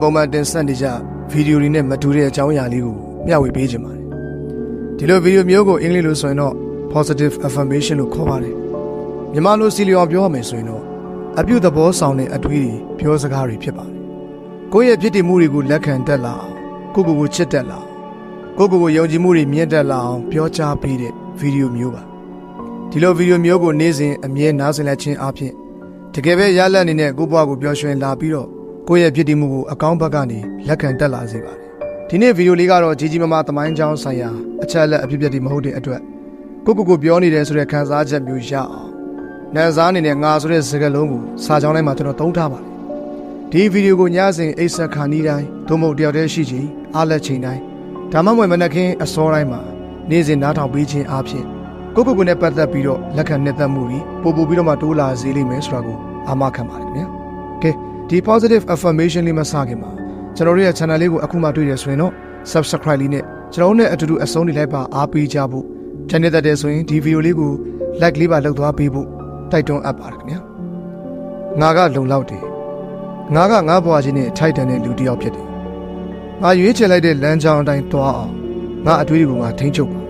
ပုံမှန်တင်ဆက်နေကြဗီဒီယိုတွေနဲ့မတူတဲ့အကြောင်းအရာလေးကိုမျှဝေပေးခြင်းပါတယ်ဒီလိုဗီဒီယိုမျိုးကိုအင်္ဂလိပ်လိုဆိုရင်တော့ positive affirmation လို့ခေါ်ပါတယ်မြန်မာလိုစီလီအောင်ပြောရမယ်ဆိုရင်တော့အပြုသဘောဆောင်တဲ့အတွေးတွေပြောစကားတွေဖြစ်ပါတယ်ကိုယ့်ရဲ့ဖြစ်တည်မှုတွေကိုလက်ခံတတ်လာအောင်ကိုယ့်ကိုယ်ကိုချစ်တတ်လာအောင်ကိုယ့်ကိုယ်ကိုယုံကြည်မှုတွေမြင့်တက်လာအောင်ပြောကြားပေးတဲ့ဗီဒီယိုမျိုးပါဒီလိုဗီဒီယိုမျိုးကိုနေ့စဉ်အမြဲနားဆင်လက်ခြင်းအပြင်တကယ်ပဲရလက်အနေနဲ့ကိုယ့်ဘဝကိုပျော်ရွှင်လာပြီးတော့ ကိုယ့်ရဲ့ဖြစ်တည်မှုကိုအကောင်းဘက်ကနေလက်ခံတက်လာစေပါတယ်ဒီနေ့ဗီဒီယိုလေးကတော့ကြီးကြီးမားမားသမိုင်းကြောင်းဆိုင်ရာအချက်အလက်အဖြစ်အပျက်တွေမဟုတ်တဲ့အတွက်ကိုယ့်ကိုယ်ကိုပြောနေတယ်ဆိုတဲ့ခံစားချက်မျိုးရအောင်နားစားအနေနဲ့ငါဆိုတဲ့စကားလုံးကိုစာကြောင်းထဲမှာကျွန်တော်သုံးထားပါတယ်ဒီဗီဒီယိုကိုညစဉ်အိတ်ဆက်ခါနီးတိုင်းသို့မဟုတ်တယောက်တည်းရှိချိန်အားလက်ချိန်တိုင်းဒါမှမဟုတ်မနက်ခင်းအစောတိုင်းမှာနေ့စဉ်နားထောင်ပေးခြင်းအပြင်ကိုယ့်ကိုယ်ကိုယ်နဲ့ပတ်သက်ပြီးတော့လက်ခံနှစ်သက်မှုတွေပို့ပို့ပြီးတော့မှတိုးလာစေလိမ့်မယ်ဆိုတာကိုအာမခံပါတယ်ခင်ဗျာ။ Okay ဒီ positive affirmation လေးမစခင်မှာကျွန်တော်တို့ရဲ့ channel လေးကိုအခုမှတွေ့ရဆိုရင်တော့ subscribe လေးနဲ့ကျွန်တော်တို့နဲ့အတူတူအဆုံးနေလိုက်ပါအားပေးကြဖို့ channel တက်တယ်ဆိုရင်ဒီ video လေးကို like လေးပါလုပ်သွားပေးဖို့တိုက်တွန်းအပ်ပါတယ်ခင်ဗျာငါကလုံလောက်တယ်ငါကငါဘွားချင်းနဲ့ထိုက်တန်တဲ့လူတစ်ယောက်ဖြစ်တယ်ငါရွေးချယ်လိုက်တဲ့လမ်းကြောင်းအတိုင်းသွားအောင်ငါအတွေးတွေကိုငါထိန်းချုပ်ပါ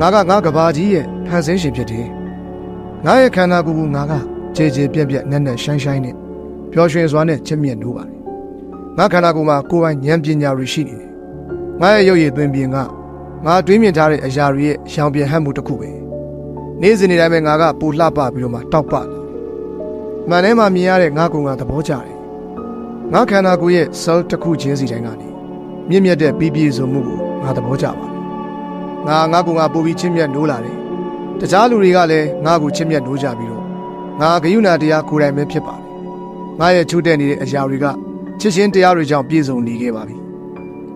ငါကငါကဘာကြီးရဲ့ဖန်ဆင်းရှင်ဖြစ်တယ်ငါရဲ့ခန္ဓာကိုယ်ကိုငါကခြေခြေပြက်ပြက်နက်နက်ရှိုင်းရှိုင်းနဲ့ ပျော်ရွှင်စွာနဲ့ချစ်မြတ်နိုးပါတယ်ငါခန္ဓာကိုယ်မှာကိုယ်ပိုင်ဉာဏ်ပညာတွေရှိနေတယ်ငါရဲ့ရုပ်ရည်သွင်းပြင်ကငါတွေးမြင်ထားတဲ့အရာတွေရဲ့ရောင်ပြန်ဟပ်မှုတစ်ခုပဲနေ့စဉ်နေ့တိုင်းပဲငါကပူလှပပြီးတော့မှတောက်ပလာမှန်ထဲမှာမြင်ရတဲ့ငါကောင်ကသဘောကျတယ်ငါခန္ဓာကိုယ်ရဲ့ cell တစ်ခုချင်းစီတိုင်းကနေမြင့်မြတ်တဲ့ပြီးပြည့်စုံမှုကိုငါသဘောကျပါတယ်ငါငါကောင်ကပိုပြီးချစ်မြတ်နိုးလာတယ်တခြားလူတွေကလည်းငါ့ကိုချစ်မြတ်နိုးကြပြီးတော့ငါဂယုဏတရားကိုယ်တိုင်ပဲဖြစ်ပါတယ် ငါရဲ့ချူတဲ့နေတဲ့အရာတွေကချစ်ချင်းတရားတွေကြောင့်ပြည့်စုံနေခဲ့ပါပြီ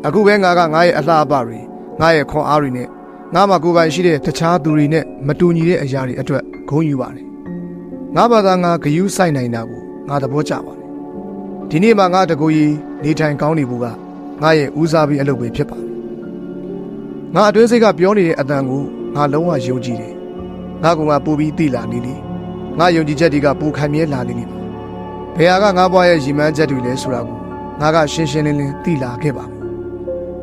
အခုပဲငါကငါရဲ့အလှအပတွေငါရဲ့ခွန်အားတွေနဲ့ငါမှာကိုယ်ပိုင်ရှိတဲ့တခြားသူတွေနဲ့မတူညီတဲ့အရာတွေအတွက်ဂုဏ်ယူပါတယ်ငါဘာသာငါဂယုစိုက်နိုင်တာကိုငါသဘောကျပါတယ်ဒီနေ့မှငါတကူကြီးနေထိုင်ကောင်းနေဖို့ကငါရဲ့ဦးစားပေးအလုပ်ပဲဖြစ်ပါတယ်ငါအတွင်းစိတ်ကပြောနေတဲ့အတန်ကိုငါလုံးဝယုံကြည်တယ်ငါကငါပို့ပြီးသိလာနေလေငါယုံကြည်ချက်တွေကပိုခိုင်မြဲလာနေနေပါ ဘယ်ဟာကငါဘွားရဲ့ရည်မှန်းချက်တွေလဲဆိုတာကိုငါကရှင်းရှင်းလင်းလင်းသိလာခဲ့ပါပြီ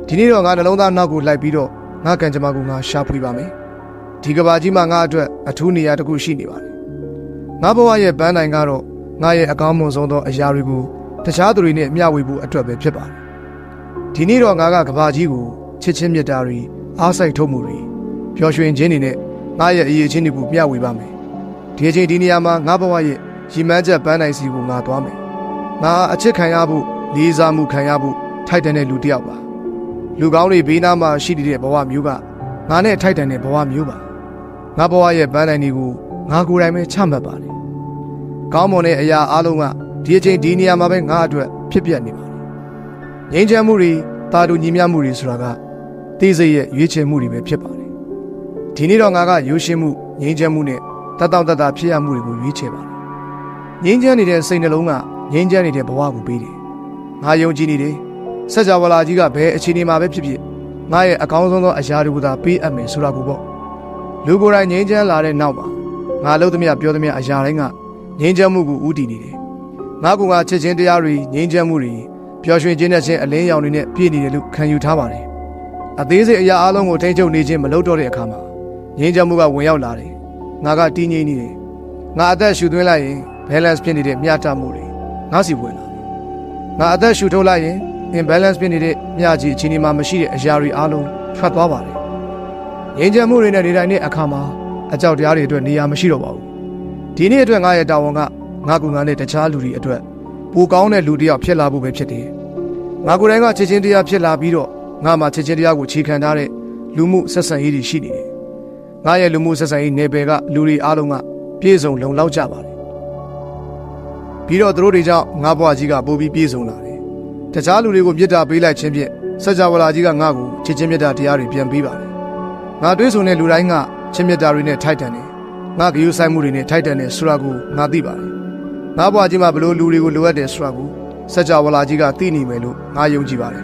ဒီနေ့တော့ငါနှလုံးသားနောက်ကိုလိုက်ပြီးတော့ငါကံကြမ္မာကိုငါရှာဖွေပါမယ်ဒီကဘာကြီးမှာငါအတွက်အထူးနေရာတစ်ခုရှိနေပါတယ်ငါဘဝရဲ့ပန်းတိုင်ကတော့ငါရဲ့အကောင်းမွန်ဆုံးသောအရာတွေကိုတခြားသူတွေနဲ့မျှဝေဖို့အတွက်ပဲဖြစ်ပါတယ်ဒီနေ့တော့ငါကကဘာကြီးကိုချစ်ချင်းမြတ်တာတွေအားစိုက်ထုတ်မှုတွေပျော်ရွှင်ခြင်းတွေနဲ့ငါရဲ့အရေးချင်းတွေကိုမျှဝေပါမယ်ဒီအချိန်ဒီနေရာမှာငါဘဝရဲ့ ရည်မှန်းချက်ပန်းတိုင်စီကိုငါသွားမယ်ငါအချစ်ခံရဖို့လေးစားမှုခံရဖို့ထိုက်တန်တဲ့လူတစ်ယောက်ပါလူကောင်းတွေဘေးနားမှာရှိနေတဲ့ဘဝမျိုးကငါနဲ့ထိုက်တန်တဲ့ဘဝမျိုးပါငါဘဝရဲ့ပန်းတိုင်တွေကိုငါကိုယ်တိုင်ပဲချမှတ်ပါတယ်ကောင်းမွန်တဲ့အရာအလုံးကဒီအချိန်ဒီနေရာမှာပဲငါအတွက်ဖြစ်ပျက်နေပါတယ်ငြိမ်းချမ်းမှုတွေတာတူညီမျှမှုတွေဆိုတာကသိစိတ်ရဲ့ရွေးချယ်မှုတွေပဲဖြစ်ပါတယ်ဒီနေ့တော့ငါကရိုးရှင်းမှုငြိမ်းချမ်းမှုနဲ့တတ်တောင့်တတ်တာဖြစ်ရမှုတွေကိုရွေးချယ်ပါတ ယ်ငြိမ်းချမ်းနေတဲ့စိတ်နှလုံးကငြိမ်းချမ်းနေတဲ့ဘဝကိုပေးတယ်ငါယုံကြည်နေတယ်စัจ java လာကြီးကဘယ်အခြေအနေမှာပဲဖြစ်ဖြစ်ငါရဲ့အကောင်းဆုံးသောအရာတွေကိုသာပေးအပ်မယ်ဆိုတာကိုပေါ့လူကိုယ်တိုင်ငြိမ်းချမ်းလာတဲ့နောက်မှာငါလုပ်သမျှပြောသမျှအရာတိုင်းကငြိမ်းချမ်းမှုကိုဥတည်နေတယ်ငါကငါချစ်ချင်းတရားတွေငြိမ်းချမ်းမှုတွေပျော်ရွှင်ခြင်းနဲ့ချင်းအလင်းရောင်တွေနဲ့ပြည့်နေတယ်လို့ခံယူထားပါတယ်အသေးစိတ်အရာအလုံးကိုထိန်းချုပ်နေခြင်းမလုပ်တော့တဲ့အခါမှာငြိမ်းချမ်းမှုကဝင်ရောက်လာတယ်ငါကတည်ငြိမ်နေတယ်ငါအသက်ရှူသွင်းလိုက်ရင် balance ဖြစ်နေတဲ့မျှတမှုတွေငါစီဝင်လာတယ်ငါအသက်ရှူထုတ်လိုက်ရင် imbalance ဖြစ်နေတဲ့မျှကြီးအခြေအနေမှာမရှိတဲ့အရာတွေအလုံးထွက်သွားပါတယ်ငြိမ်းချမ်းမှုတွေနဲ့နေတိုင်းတဲ့အခါမှာအကြောက်တရားတွေအတွက်နေရာမရှိတော့ပါဘူးဒီနေ့အတွက်ငါရဲ့တာဝန်ကငါကူငါနဲ့တခြားလူတွေအတွက်ပိုကောင်းတဲ့လူတစ်ယောက်ဖြစ်လာဖို့ပဲဖြစ်တယ်ငါကိုယ်တိုင်ကချစ်ချင်းတရားဖြစ်လာပြီးတော့ငါမှချစ်ချင်းတရားကိုခြေခံထားတဲ့လူမှုဆက်ဆံရေးတွေရှိနေတယ်ငါရဲ့လူမှုဆက်ဆံရေးနယ်ပယ်ကလူတွေအားလုံးကပြည့်စုံလုံလောက်ကြပါတယ် ပြီးတော့သူတို့တွေကြောင့်ငါဘွားကြီးကပိုပြီးပြည့်စုံလာတယ်တခြားလူတွေကိုမေတ္တာပေးလိုက်ခြင်းဖြင့်စัจ java လာကြီးကငါ့ကိုချစ်ချင်းမေတ္တာတရားတွေပြန်ပေးပါတယ်ငါတွေးဆုံတဲ့လူတိုင်းကချစ်မေတ္တာတွေနဲ့ထိုက်တန်တယ်ငါဂရုစိုက်မှုတွေနဲ့ထိုက်တန်တယ်ဆိုတာကိုငါသိပါတယ်ငါဘွားကြီးမှာဘလို့လူတွေကိုလိုအပ်တယ်ဆိုတာကိုစัจ java လာကြီးကသိနေမယ်လို့ငါယုံကြည်ပါတယ်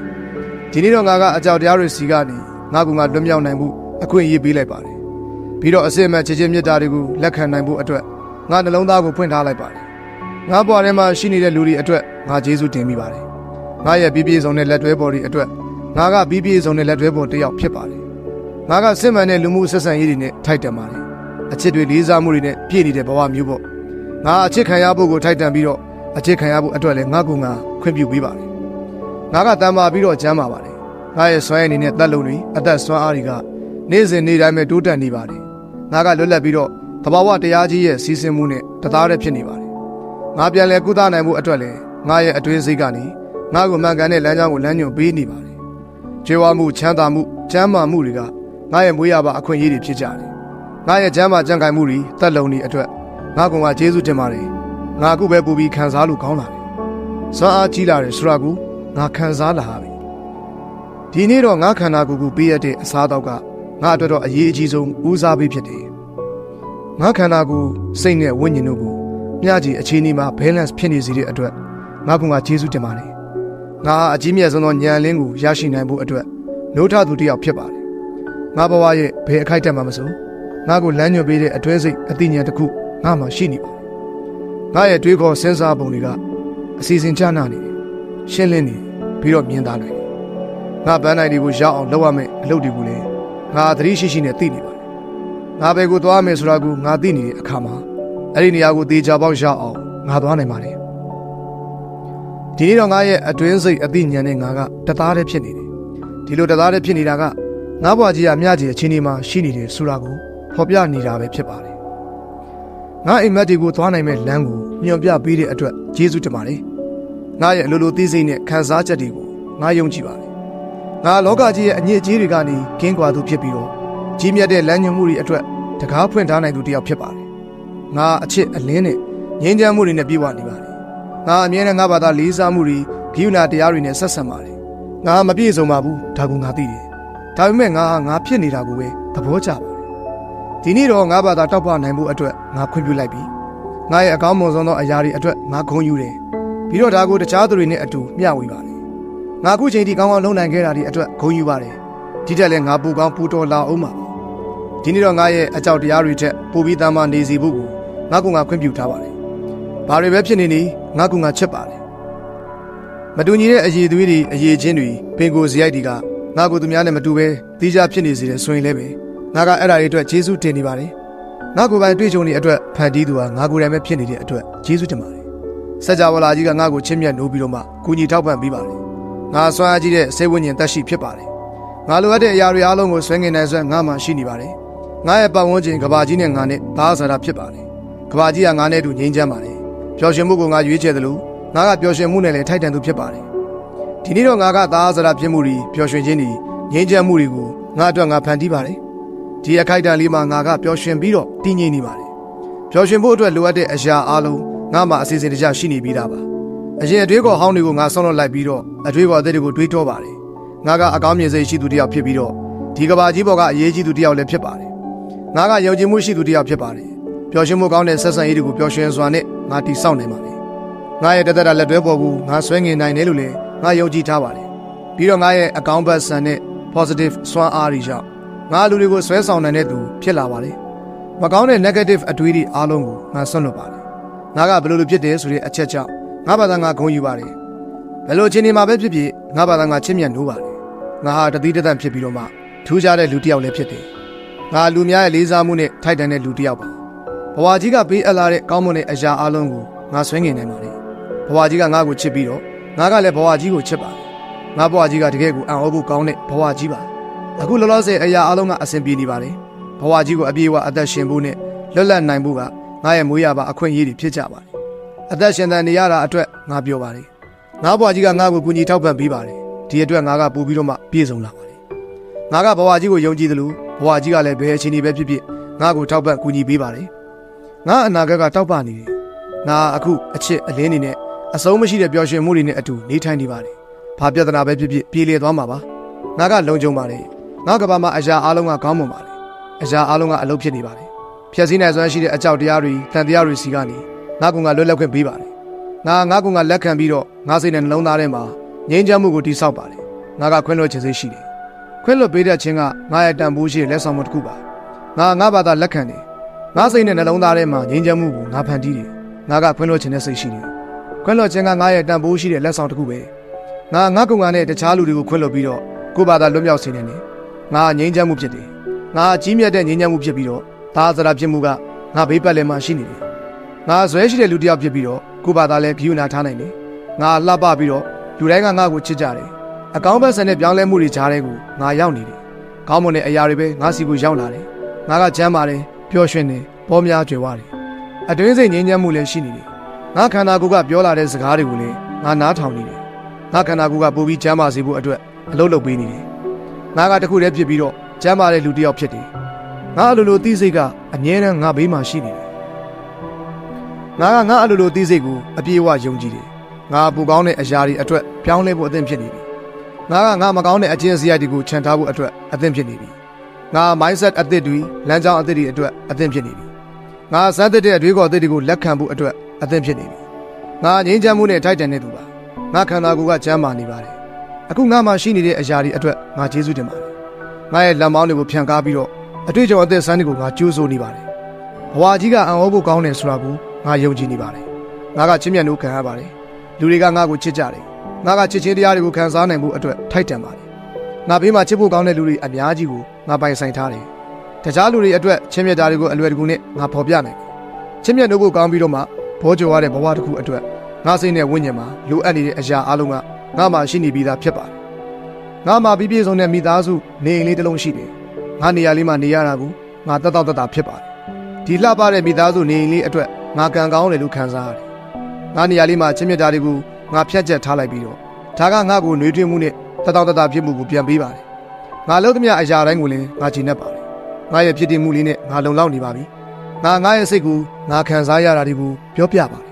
ဒီနေ့တော့ငါကအကြောက်တရားတွေစီကနေငါကငါလွတ်မြောက်နိုင်မှုအခွင့်အရေးပေးလိုက်ပါတယ်ပြီးတော့အစစ်အမှန်ချစ်ချင်းမေတ္တာတွေကိုလက်ခံနိုင်ဖို့အတွက်ငါနှလုံးသားကိုဖွင့်ထားလိုက်ပါတယ် ငါဘွားထဲမှာရှိနေတဲ့လူတွေအတွက်ငါကျေးဇူးတင်မိပါတယ်ငါရဲ့ပြီးပြေဆုံးတဲ့လက်တွဲပေါ်တွေအတွက်ငါကပြီးပြေဆုံးတဲ့လက်တွဲပေါ်တစ်ယောက်ဖြစ်ပါတယ်ငါကစစ်မှန်တဲ့လူမှုဆက်ဆံရေးတွေနဲ့ထိုက်တန်ပါတယ်အချစ်တွေလေးစားမှုတွေနဲ့ပြည့်နေတဲ့ဘဝမျိုးပေါ့ငါအချစ်ခံရဖို့ကိုထိုက်တန်ပြီးတော့အချစ်ခံရဖို့အတွက်လည်းငါကငါခွင့်ပြုပေးပါတယ်ငါကတန်မာပြီးတော့ကျမ်းပါပါတယ်ငါရဲ့စွမ်းရည်အနေနဲ့တက်လုံးတွေအသက်စွမ်းအားတွေကနေ့စဉ်နေ့တိုင်းပဲတိုးတက်နေပါတယ်ငါကလွတ်လပ်ပြီးတော့တဘာဝတရားကြီးရဲ့စီစဉ်မှုနဲ့တသားတည်းဖြစ်နေပါတယ် ငါပြန်လဲကုသနိုင်မှုအတွက်လည်းငါရဲ့အတွင်းစိတ်ကနေငါ့ကိုမှန်ကန်တဲ့လမ်းကြောင်းကိုလမ်းညွှန်ပေးနေပါတယ်။ကျေဝမှုချမ်းသာမှုကျမ်းမာမှုတွေကငါရဲ့မွေးရပါအခွင့်အရေးတွေဖြစ်ကြတယ်။ငါရဲ့ကျမ်းမာကြံ့ခိုင်မှုတွေတက်လုံနေအတွက်ငါကောင်ကကျေးဇူးတင်ပါတယ်။ငါအခုပဲပူပြီးခံစားလို့ကောင်းလာတယ်။စွမ်းအားကြီးလာတယ်ဆိုတာကိုငါခံစားလာပြီ။ဒီနေ့တော့ငါခန္ဓာကိုယ်ကိုပေးရတဲ့အစားအသောက်ကငါအတွက်တော့အရေးအကြီးဆုံးဦးစားပေးဖြစ်တယ်။ငါခန္ဓာကိုယ်စိတ်နဲ့ဝိညာဉ်တို့ကို မျှကြည့်အခြေအနေမှာ balance ဖြစ်နေစေတဲ့အတွက်ငါကောင်ကကျေးဇူးတင်ပါတယ်။ငါဟာအကြီးမြတ်ဆုံးသောဉာဏ်လင်းကိုရရှိနိုင်ဖို့အတွက်နှုတ်ထသူတစ်ယောက်ဖြစ်ပါတယ်။ငါဘဝရဲ့ဘယ်အခိုက်အတန့်မှမစိုးငါကိုလမ်းညွှန်ပေးတဲ့အတွဲစိတ်အသိဉာဏ်တစ်ခုငါမှရှိနေပါတယ်။ငါရဲ့တွေးခေါ်စဉ်းစားပုံတွေကအစီအစဉ်ချနာနေတယ်။ရှင်းလင်းနေတယ်ပြီးတော့မြင်သားနိုင်တယ်။ငါဗန်းနိုင်တွေကိုရောက်အောင်လုပ်ရမယ်အလုပ်တွေကိုလည်းငါသတိရှိရှိနဲ့သိနေပါတယ်။ငါဘယ်ကိုသွားမယ်ဆိုတာကိုငါသိနေတဲ့အခါမှာ အဲ့ဒီနေရာကိုတေချာပေါက်ရောက်အောင်ငါသွားနိုင်ပါတယ်။ဒီနေ့တော့ငါရဲ့အတွင်းစိတ်အသိဉာဏ်နဲ့ငါကတသားတည်းဖြစ်နေတယ်။ဒီလိုတသားတည်းဖြစ်နေတာကငါဘွားကြီးကမြကြီးအချင်းဒီမှာရှိနေတယ်ဆိုတာကိုဖော်ပြနေတာပဲဖြစ်ပါတယ်။ငါအိမ်မက်တွေကိုသွားနိုင်မဲ့လမ်းကိုညွန်ပြပေးတဲ့အတွက်ကျေးဇူးတင်ပါတယ်။ငါရဲ့အလိုလိုသိစိတ်နဲ့ခံစားချက်တွေကိုငါယုံကြည်ပါတယ်။ငါလောကကြီးရဲ့အညစ်အကြေးတွေကနေကင်းကွာသူဖြစ်ပြီးတော့ကြီးမြတ်တဲ့လမ်းညွှန်မှုတွေအတွက်တကားဖွင့်ထားနိုင်သူတစ်ယောက်ဖြစ်ပါတယ်။ ငါအချစ်အလင်းနဲ့ငြိမ်းချမ်းမှုတွေနဲ့ပြည့်ဝနေပါတယ်။ငါအမြဲတမ်းငါဘာသာလေးစားမှုတွေဂိယူနာတရားတွေနဲ့ဆက်ဆံပါတယ်။ငါမပြည့်စုံပါဘူးဒါကငါသိတယ်။ဒါပေမဲ့ငါဟာငါဖြစ်နေတာကိုပဲသဘောကျပါတယ်။ဒီနေ့တော့ငါဘာသာတောက်ပနိုင်ဖို့အတွက်ငါခွင့်ပြုလိုက်ပြီ။ငါရဲ့အကောင်းမွန်ဆုံးသောအရာတွေအတွက်ငါဂုဏ်ယူတယ်။ပြီးတော့ဒါကိုတခြားသူတွေနဲ့အတူမျှဝေပါတယ်။ငါအခုချိန်ထိကောင်းကောင်းလုပ်နိုင်ခဲ့တာဒီအတွက်ဂုဏ်ယူပါတယ်။ဒီတက်လည်းငါပူကောင်းပူတော်လာအောင်ပါ။ဒီနေ့တော့ငါရဲ့အကြောက်တရားတွေထက်ပိုပြီးတမ်းမာနေစီဖို့ကို ငါကငါခွင့်ပြုထားပါတယ်။ဘာတွေပဲဖြစ်နေနေငါကငါချက်ပါတယ်။မတူညီတဲ့အရေးသွေးတွေအရေးချင်းတွေပင်ကိုစရိုက်တွေကငါကိုသူများနဲ့မတူပဲတီးခြားဖြစ်နေစေတယ်ဆိုရင်လည်းပဲငါကအဲ့ဒါတွေအတွက်ကျေးဇူးတင်နေပါတယ်။ငါကိုယ်ပိုင်တွေ့ကြုံနေအတွက်ဖန်တီးသူဟာငါကိုယ်တိုင်ပဲဖြစ်နေတဲ့အတွက်ကျေးဇူးတင်ပါတယ်။စัจ java လာကြီးကငါ့ကိုချစ်မြတ်နိုးပြီးတော့မှကူညီထောက်ပံ့ပေးပါတယ်။ငါဆွမ်းအားကြီးတဲ့စိတ်ဝိညာဉ်တက်ရှိဖြစ်ပါတယ်။ငါလိုအပ်တဲ့အရာတွေအားလုံးကိုဆွဲငင်နိုင်ဆွဲငါမှရှိနေပါတယ်။ငါရဲ့ပတ်ဝန်းကျင်ကဘာကြီးနဲ့ငါနဲ့သားစားတာဖြစ်ပါတယ်။ ကဘာကြီးကငါနဲ့အတူငြိမ်းချမ်းပါတယ်။ပျော်ရွှင်မှုကိုငါရွေးချယ်တယ်လို့ငါကပျော်ရွှင်မှုနဲ့လည်းထိုက်တန်သူဖြစ်ပါတယ်။ဒီနေ့တော့ငါကသားစားတာဖြစ်မှုတွေပျော်ရွှင်ခြင်းတွေငြိမ်းချမ်းမှုတွေကိုငါအတွက်ငါဖန်တီးပါတယ်။ဒီအခိုက်အတန့်လေးမှာငါကပျော်ရွှင်ပြီးတော့တည်ငြိမ်နေပါတယ်။ပျော်ရွှင်ဖို့အတွက်လိုအပ်တဲ့အရာအလုံးငါမှအစီအစဉ်တကျရှိနေပြီးသားပါ။အရင်အတွေးခေါ်ဟောင်းတွေကိုငါဆုံးလွတ်လိုက်ပြီးတော့အတွေးခေါ်အသက်တွေကိုတွေးတောပါတယ်။ငါကအကောင်းမြင်စိတ်ရှိသူတစ်ယောက်ဖြစ်ပြီးတော့ဒီကဘာကြီးဘော်ကအရေးကြီးသူတစ်ယောက်လည်းဖြစ်ပါတယ်။ငါကယုံကြည်မှုရှိသူတစ်ယောက်ဖြစ်ပါတယ်။ ပျော်ရွှင်မှုကောင်းတဲ့ဆက်ဆံရေးတွေကိုပျော်ရွှင်စွာနဲ့ငါတည်ဆောက်နိုင်ပါတယ်။ငါရဲ့တသက်တာလက်တွဲပေါ်ကိုငါဆွဲငင်နိုင်တယ်လို့လည်းငါယုံကြည်ထားပါတယ်။ပြီးတော့ငါရဲ့အကောင်းဘက်ဆန်တဲ့ positive စွမ်းအားတွေကြောင့်ငါလူတွေကိုဆွဲဆောင်နိုင်တဲ့သူဖြစ်လာပါတယ်။မကောင်းတဲ့ negative အတွေးတွေအားလုံးကိုငါဆွန့်လွတ်ပါတယ်။ငါကဘယ်လိုလိုဖြစ်တယ်ဆိုတဲ့အချက်ကြောင့်ငါဘာသာငါဂုဏ်ယူပါတယ်။ဘယ်လိုအခြေအနေမှာပဲဖြစ်ဖြစ်ငါဘာသာငါချစ်မြတ်နိုးပါတယ်။ငါဟာတတိတသန့်ဖြစ်ပြီးတော့မှထူးခြားတဲ့လူတစ်ယောက်လည်းဖြစ်တယ်။ငါလူများရဲ့လေးစားမှုနဲ့ထိုက်တန်တဲ့လူတစ်ယောက်ပါ။ ဘဝကြီးကပေးအပ်လာတဲ့ကောင်းမွန်တဲ့အရာအလုံးကိုငါဆွဲငင်နိုင်ပါတယ်။ဘဝကြီးကငါ့ကိုချစ်ပြီးတော့ငါကလည်းဘဝကြီးကိုချစ်ပါတယ်။ငါဘဝကြီးကတကယ်ကိုအံ့ဩဖို့ကောင်းတဲ့ဘဝကြီးပါ။အခုလောလောဆယ်အရာအလုံးကအဆင်ပြေနေပါတယ်။ဘဝကြီးကိုအပြေအဝအသက်ရှင်ဖို့နဲ့လွတ်လပ်နိုင်ဖို့ကငါရဲ့မွေးရပါအခွင့်အရေးတွေဖြစ်ကြပါတယ်။အသက်ရှင်တဲ့နေရတာအတွက်ငါပြောပါတယ်။ငါဘဝကြီးကငါ့ကိုကူညီထောက်ပံ့ပေးပါတယ်။ဒီအတွက်ငါကပို့ပြီးတော့မှပြည့်စုံလာပါတယ်။ငါကဘဝကြီးကိုယုံကြည်သလိုဘဝကြီးကလည်းဘယ်အခြေအနေပဲဖြစ်ဖြစ်ငါ့ကိုထောက်ပံ့ကူညီပေးပါတယ်။ ငါအနာဂတ်ကတောက်ပနေတယ်။ငါအခုအချစ်အလင်းနေနဲ့အဆုံးမရှိတဲ့ပျော်ရွှင်မှုတွေနဲ့အတူနေထိုင်နေပါတယ်။ဘာပြဿနာပဲဖြစ်ဖြစ်ပြေလည်သွားမှာပါ။ငါကလုံခြုံပါတယ်။ငါကဘာမှာအရာအလုံးကကောင်းမွန်ပါတယ်။အရာအလုံးကအလုပ်ဖြစ်နေပါတယ်။ဖြည့်ဆည်းနိုင်စွမ်းရှိတဲ့အကြောက်တရားတွေတန်တရားတွေစီကနေငါကငါလွတ်လပ်ခွင့်ပေးပါတယ်။ငါငါကငါလက်ခံပြီးတော့ငါစိတ်နဲ့နှလုံးသားထဲမှာငြိမ်းချမ်းမှုကိုတိဆောက်ပါတယ်။ငါကခွင့်လွှတ်ခြင်းစိတ်ရှိတယ်။ခွင့်လွှတ်ပေးတဲ့ခြင်းကငါရဲ့တန်ဖိုးရှိတဲ့လက်ဆောင်မှုတစ်ခုပါ။ငါငါဘာသာလက်ခံတယ်။ ငါစိတ်နဲ့နှလုံးသားထဲမှာငြိမ်းချမ်းမှုကိုငါဖန်တီးတယ်။ငါကခွင့်လွှတ်ခြင်းနဲ့စိတ်ရှိတယ်။ခွင့်လွှတ်ခြင်းကငါရဲ့တန်ဖိုးရှိတဲ့လက်ဆောင်တစ်ခုပဲ။ငါငါကုံငါနဲ့တခြားလူတွေကိုခွင့်လွှတ်ပြီးတော့ကိုယ့်ဘာသာလွတ်မြောက်စေနေတယ်ငါငြိမ်းချမ်းမှုဖြစ်တယ်ငါအကြီးမြတ်တဲ့ငြိမ်းချမ်းမှုဖြစ်ပြီးတော့သာသနာဖြစ်မှုကငါဘေးပတ်လည်မှာရှိနေတယ်ငါဇွဲရှိတဲ့လူတစ်ယောက်ဖြစ်ပြီးတော့ကိုယ့်ဘာသာလည်းဂရုဏာထားနိုင်တယ်ငါလှပပြီးတော့လူတိုင်းကငါ့ကိုချစ်ကြတယ်အကောင်းဘက်ဆန်တဲ့ပြောင်းလဲမှုတွေကြားတဲ့ကိုငါရောက်နေတယ်ကောင်းမွန်တဲ့အရာတွေပဲငါစီကိုရောက်လာတယ်ငါကချမ်းပါတယ် ပျော်ရွှင်တယ်ပေါ်များကြွယ်ဝတယ်အတွင်းစိတ်ငြိမ်းချမ်းမှုလည်းရှိနေတယ်ငါခန္ဓာကိုယ်ကပြောလာတဲ့စကားတွေကိုလည်းငါနားထောင်နေတယ်ငါခန္ဓာကိုယ်ကပိုပြီးချမ်းသာစေဖို့အတွက်အလုပ်လုပ်ပေးနေတယ်ငါကတခုတည်းဖြစ်ပြီးတော့ချမ်းသာတဲ့လူတစ်ယောက်ဖြစ်တယ်ငါအလိုလိုသိစိတ်ကအမြဲတမ်းငါဘေးမှာရှိနေတယ်ငါကငါအလိုလိုသိစိတ်ကိုအပြည့်အဝယုံကြည်တယ်ငါပူကောင်းတဲ့အရာတွေအတွက်ပြောင်းလဲဖို့အသင့်ဖြစ်နေပြီငါကငါမကောင်းတဲ့အကျင့်စရိုက်တွေကိုခြံထားဖို့အတွက်အသင့်ဖြစ်နေပြီ ငါ mindset အသစ်တွေလမ်းကြောင်းအသစ်တွေအတွက်အသင့်ဖြစ်နေပြီငါစမ်းသစ်တဲ့အတွေးခေါ်အသစ်တွေကိုလက်ခံဖို့အတွက်အသင့်ဖြစ်နေပြီငါငြိမ်းချမ်းမှုနဲ့ထိုက်တန်တဲ့သူပါငါခန္ဓာကိုယ်ကကျမ်းမာနေပါတယ်အခုငါမှရှိနေတဲ့အရာတွေအတွက်ငါကျေးဇူးတင်ပါတယ်ငါရဲ့လက်မောင်းတွေကိုဖြန့်ကားပြီးတော့အတွေ့အကြုံအသက်ဆန်းတွေကိုငါကြိုးစိုးနေပါတယ်ဘဝကြီးကအံ့ဩဖို့ကောင်းတယ်ဆိုတာကိုငါယုံကြည်နေပါတယ်ငါကချစ်မြတ်လို့ခံရပါတယ်လူတွေကငါ့ကိုချစ်ကြတယ်ငါကချစ်ချင်းတရားတွေကိုခံစားနိုင်ဖို့အတွက်ထိုက်တန်ပါတယ်ငါဘေးမှာချစ်ဖို့ကောင်းတဲ့လူတွေအများကြီးကို ငါပိုင်ဆိုင်ထားတယ်တခြားလူတွေအတွက်ချစ်မြတ်တာတွေကိုအလွယ်တကူနဲ့ငါဖော်ပြနိုင်တယ်ချစ်မြတ်လို့ဖို့ကောင်းပြီးတော့မှဘောကြောရတဲ့ဘဝတစ်ခုအတွက်ငါစိတ်နဲ့ဝိညာဉ်မှာလိုအပ်နေတဲ့အရာအလုံးကငါမှရှိနေပြီးသားဖြစ်ပါတယ်ငါမှပြည့်ပြည့်စုံတဲ့မိသားစုနေအိမ်လေးတစ်လုံးရှိတယ်ငါနေရာလေးမှာနေရတာကိုငါတက်တော့တက်တာဖြစ်ပါတယ်ဒီလှပတဲ့မိသားစုနေအိမ်လေးအတွက်ငါကံကောင်းတယ်လို့ခံစားရတယ်ငါနေရာလေးမှာချစ်မြတ်တာတွေကိုငါဖြတ်ချက်ထားလိုက်ပြီးတော့ဒါကငါ့ကိုနှွေးထွေးမှုနဲ့တက်တော့တက်တာဖြစ်မှုကိုပြန်ပေးပါတယ် ငါလုပ်သမျှအရာတိုင်းကိုလည်းငါကြည်နေပါတယ်ငါရဲ့ဖြစ်တည်မှုလေးနဲ့ငါလုံလောက်နေပါပြီငါငါရဲ့စိတ်ကိုငါခံစားရတာတွေကိုပြောပြပါတယ်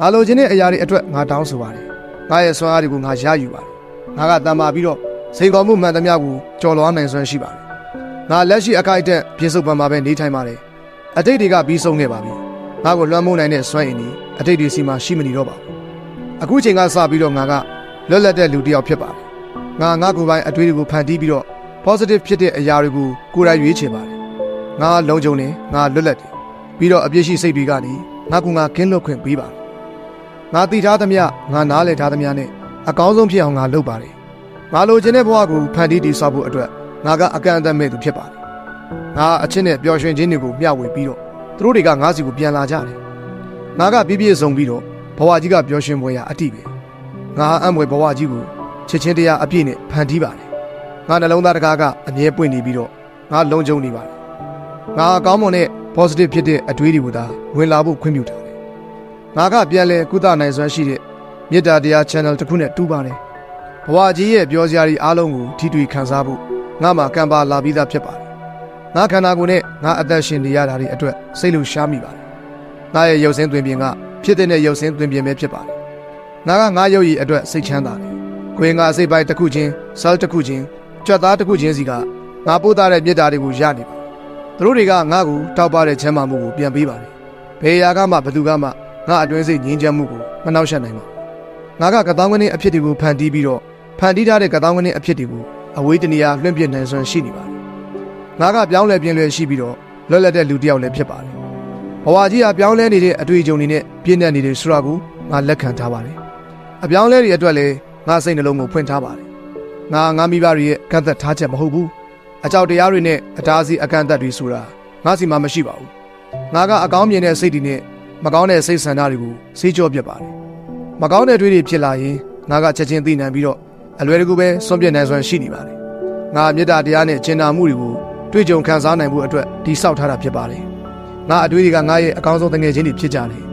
ငါလိုချင်တဲ့အရာတွေအတွက်ငါတောင်းဆိုပါတယ်ငါရဲ့ဆွမ်းအားတွေကိုငါရယူပါတယ်ငါကတန်မာပြီးတော့စိတ်ကောင်းမှုမှန်သမျှကိုကြော်လွှားနိုင်စွမ်းရှိပါတယ်ငါလက်ရှိအခိုက်အတန့်ပြေစုပ်ပန်ပါပဲနေထိုင်ပါတယ်အတိတ်တွေကပြီးဆုံးခဲ့ပါပြီငါကိုလွှမ်းမိုးနိုင်တဲ့စွမ်းအင်တွေအတိတ်တွေစီမှာရှိမနေတော့ပါဘူးအခုချိန်ကစပြီးတော့ငါကလွတ်လပ်တဲ့လူတစ်ယောက်ဖြစ်ပါတယ် ငါငါကိုယ်ပိုင်အတွေးတွေကိုဖန်တီးပြီးတော့ positive ဖြစ်တဲ့အရာတွေကိုကိုယ်တိုင်ရွေးချယ်ပါတယ်ငါလုံခြုံတယ်ငါလွတ်လပ်တယ်ပြီးတော့အပြည့်ရှိစိတ်တွေကနေငါကငါကင်းလွတ်ခွင့်ပေးပါတယ်ငါတည်ထားသမျှငါနားလည်ထားသမျှနဲ့အကောင်းဆုံးဖြစ်အောင်ငါလုပ်ပါတယ်ငါလိုချင်တဲ့ဘဝကိုဖန်တီးတည်ဆောက်ဖို့အတွက်ငါကအကန့်အသတ်မဲ့သူဖြစ်ပါတယ်ငါအချင်းနဲ့ပျော်ရွှင်ခြင်းတွေကိုမျှဝေပြီးတော့သူတို့တွေကငါစီကိုပြန်လာကြတယ်ငါကပြည့်ပြည့်စုံပြီးတော့ဘဝကြီးကပျော်ရွှင်ပွဲရအတိပဲငါအံ့မွေဘဝကြီးကို ချစ်ချင်းတရားအပြည့်နဲ့ဖန်တီးပါတယ်ငါနှလုံးသားတကားကအမြဲပွင့်နေပြီးတော့ငါလုံခြုံနေပါတယ်ငါအကောင်းမွန်တဲ့ positive ဖြစ်တဲ့အတွေးတွေကိုသာဝင်လာဖို့ခွင့်ပြုထားတယ်ငါကပြန်လဲကုသနိုင်စွမ်းရှိတဲ့မေတ္တာတရား channel တစ်ခုနဲ့တူပါတယ်ဘဝကြီးရဲ့ပြောစရာတွေအားလုံးကိုထိတွေ့ခံစားဖို့ငါမှကံပါလာပြီးသားဖြစ်ပါတယ်ငါခန္ဓာကိုယ်နဲ့ငါအသက်ရှင်နေရတာတွေအတွက်စိတ်လှရှားမိပါတယ်ငါရဲ့ရုပ်ဆင်းသွင်ပြင်ကဖြစ်တဲ့ရုပ်ဆင်းသွင်ပြင်ပဲဖြစ်ပါတယ်ငါကငါရုပ်ရည်အတွက်စိတ်ချမ်းသာတယ် ကိုယ်ငါစိတ်ပိုင်းတစ်ခုချင်း cell တစ်ခုချင်းကြွက်သားတစ်ခုချင်းစီကငါပို့သားတဲ့မေတ္တာတွေကိုရနေပါသူတို့တွေကငါ့ကိုတောက်ပတဲ့ချမ်းသာမှုကိုပြန်ပေးပါတယ်ဘယ်ရာကမှဘသူကမှငါအတွင်းစိတ်ငြင်းချမ်းမှုကိုမနှောက်ယှက်နိုင်ပါဘူးငါကကတောင်းကင်းအဖြစ်တွေကိုဖန်တီးပြီးတော့ဖန်တီးထားတဲ့ကတောင်းကင်းအဖြစ်တွေကိုအဝေးတနေရာလွှင့်ပြနိုင်စွမ်းရှိနေပါတယ်ငါကပြောင်းလဲပြင်းလဲရှိပြီးတော့လွတ်လပ်တဲ့လူတစ်ယောက်လည်းဖြစ်ပါတယ်ဘဝကြီးကပြောင်းလဲနေတဲ့အတွေ့အကြုံတွေနဲ့ပြည့်နေနေတဲ့ဆိုတာကိုငါလက်ခံထားပါတယ်အပြောင်းလဲတွေအတွက်လည်း ငါစိတ်နှလုံးကိုဖွင့်ထားပါတယ်ငါငါမိဘတွေရဲ့ကန့်သက်ထားချက်မဟုတ်ဘူးအကြောက်တရားတွေနဲ့အတားအဆီးအကန့်အသတ်တွေဆိုတာငါစီမှာမရှိပါဘူးငါကအကောင်းမြင်တဲ့စိတ်တွေနဲ့မကောင်းတဲ့စိတ်ဆန္ဒတွေကိုစေးကြောပြတ်ပါတယ်မကောင်းတဲ့တွေးတွေဖြစ်လာရင်ငါကချက်ချင်းသိနိုင်ပြီးတော့အလွယ်တကူပဲစွန့်ပြစ်နိုင်စွမ်းရှိနေပါတယ်ငါမေတ္တာတရားနဲ့ကျင်နာမှုတွေကိုတွေ့ကြုံခံစားနိုင်ဖို့အတွက်တိဆောက်ထားတာဖြစ်ပါတယ်ငါအတွေးတွေကငါရဲ့အကောင်းဆုံးတငယ်ချင်းတွေဖြစ်ကြတယ်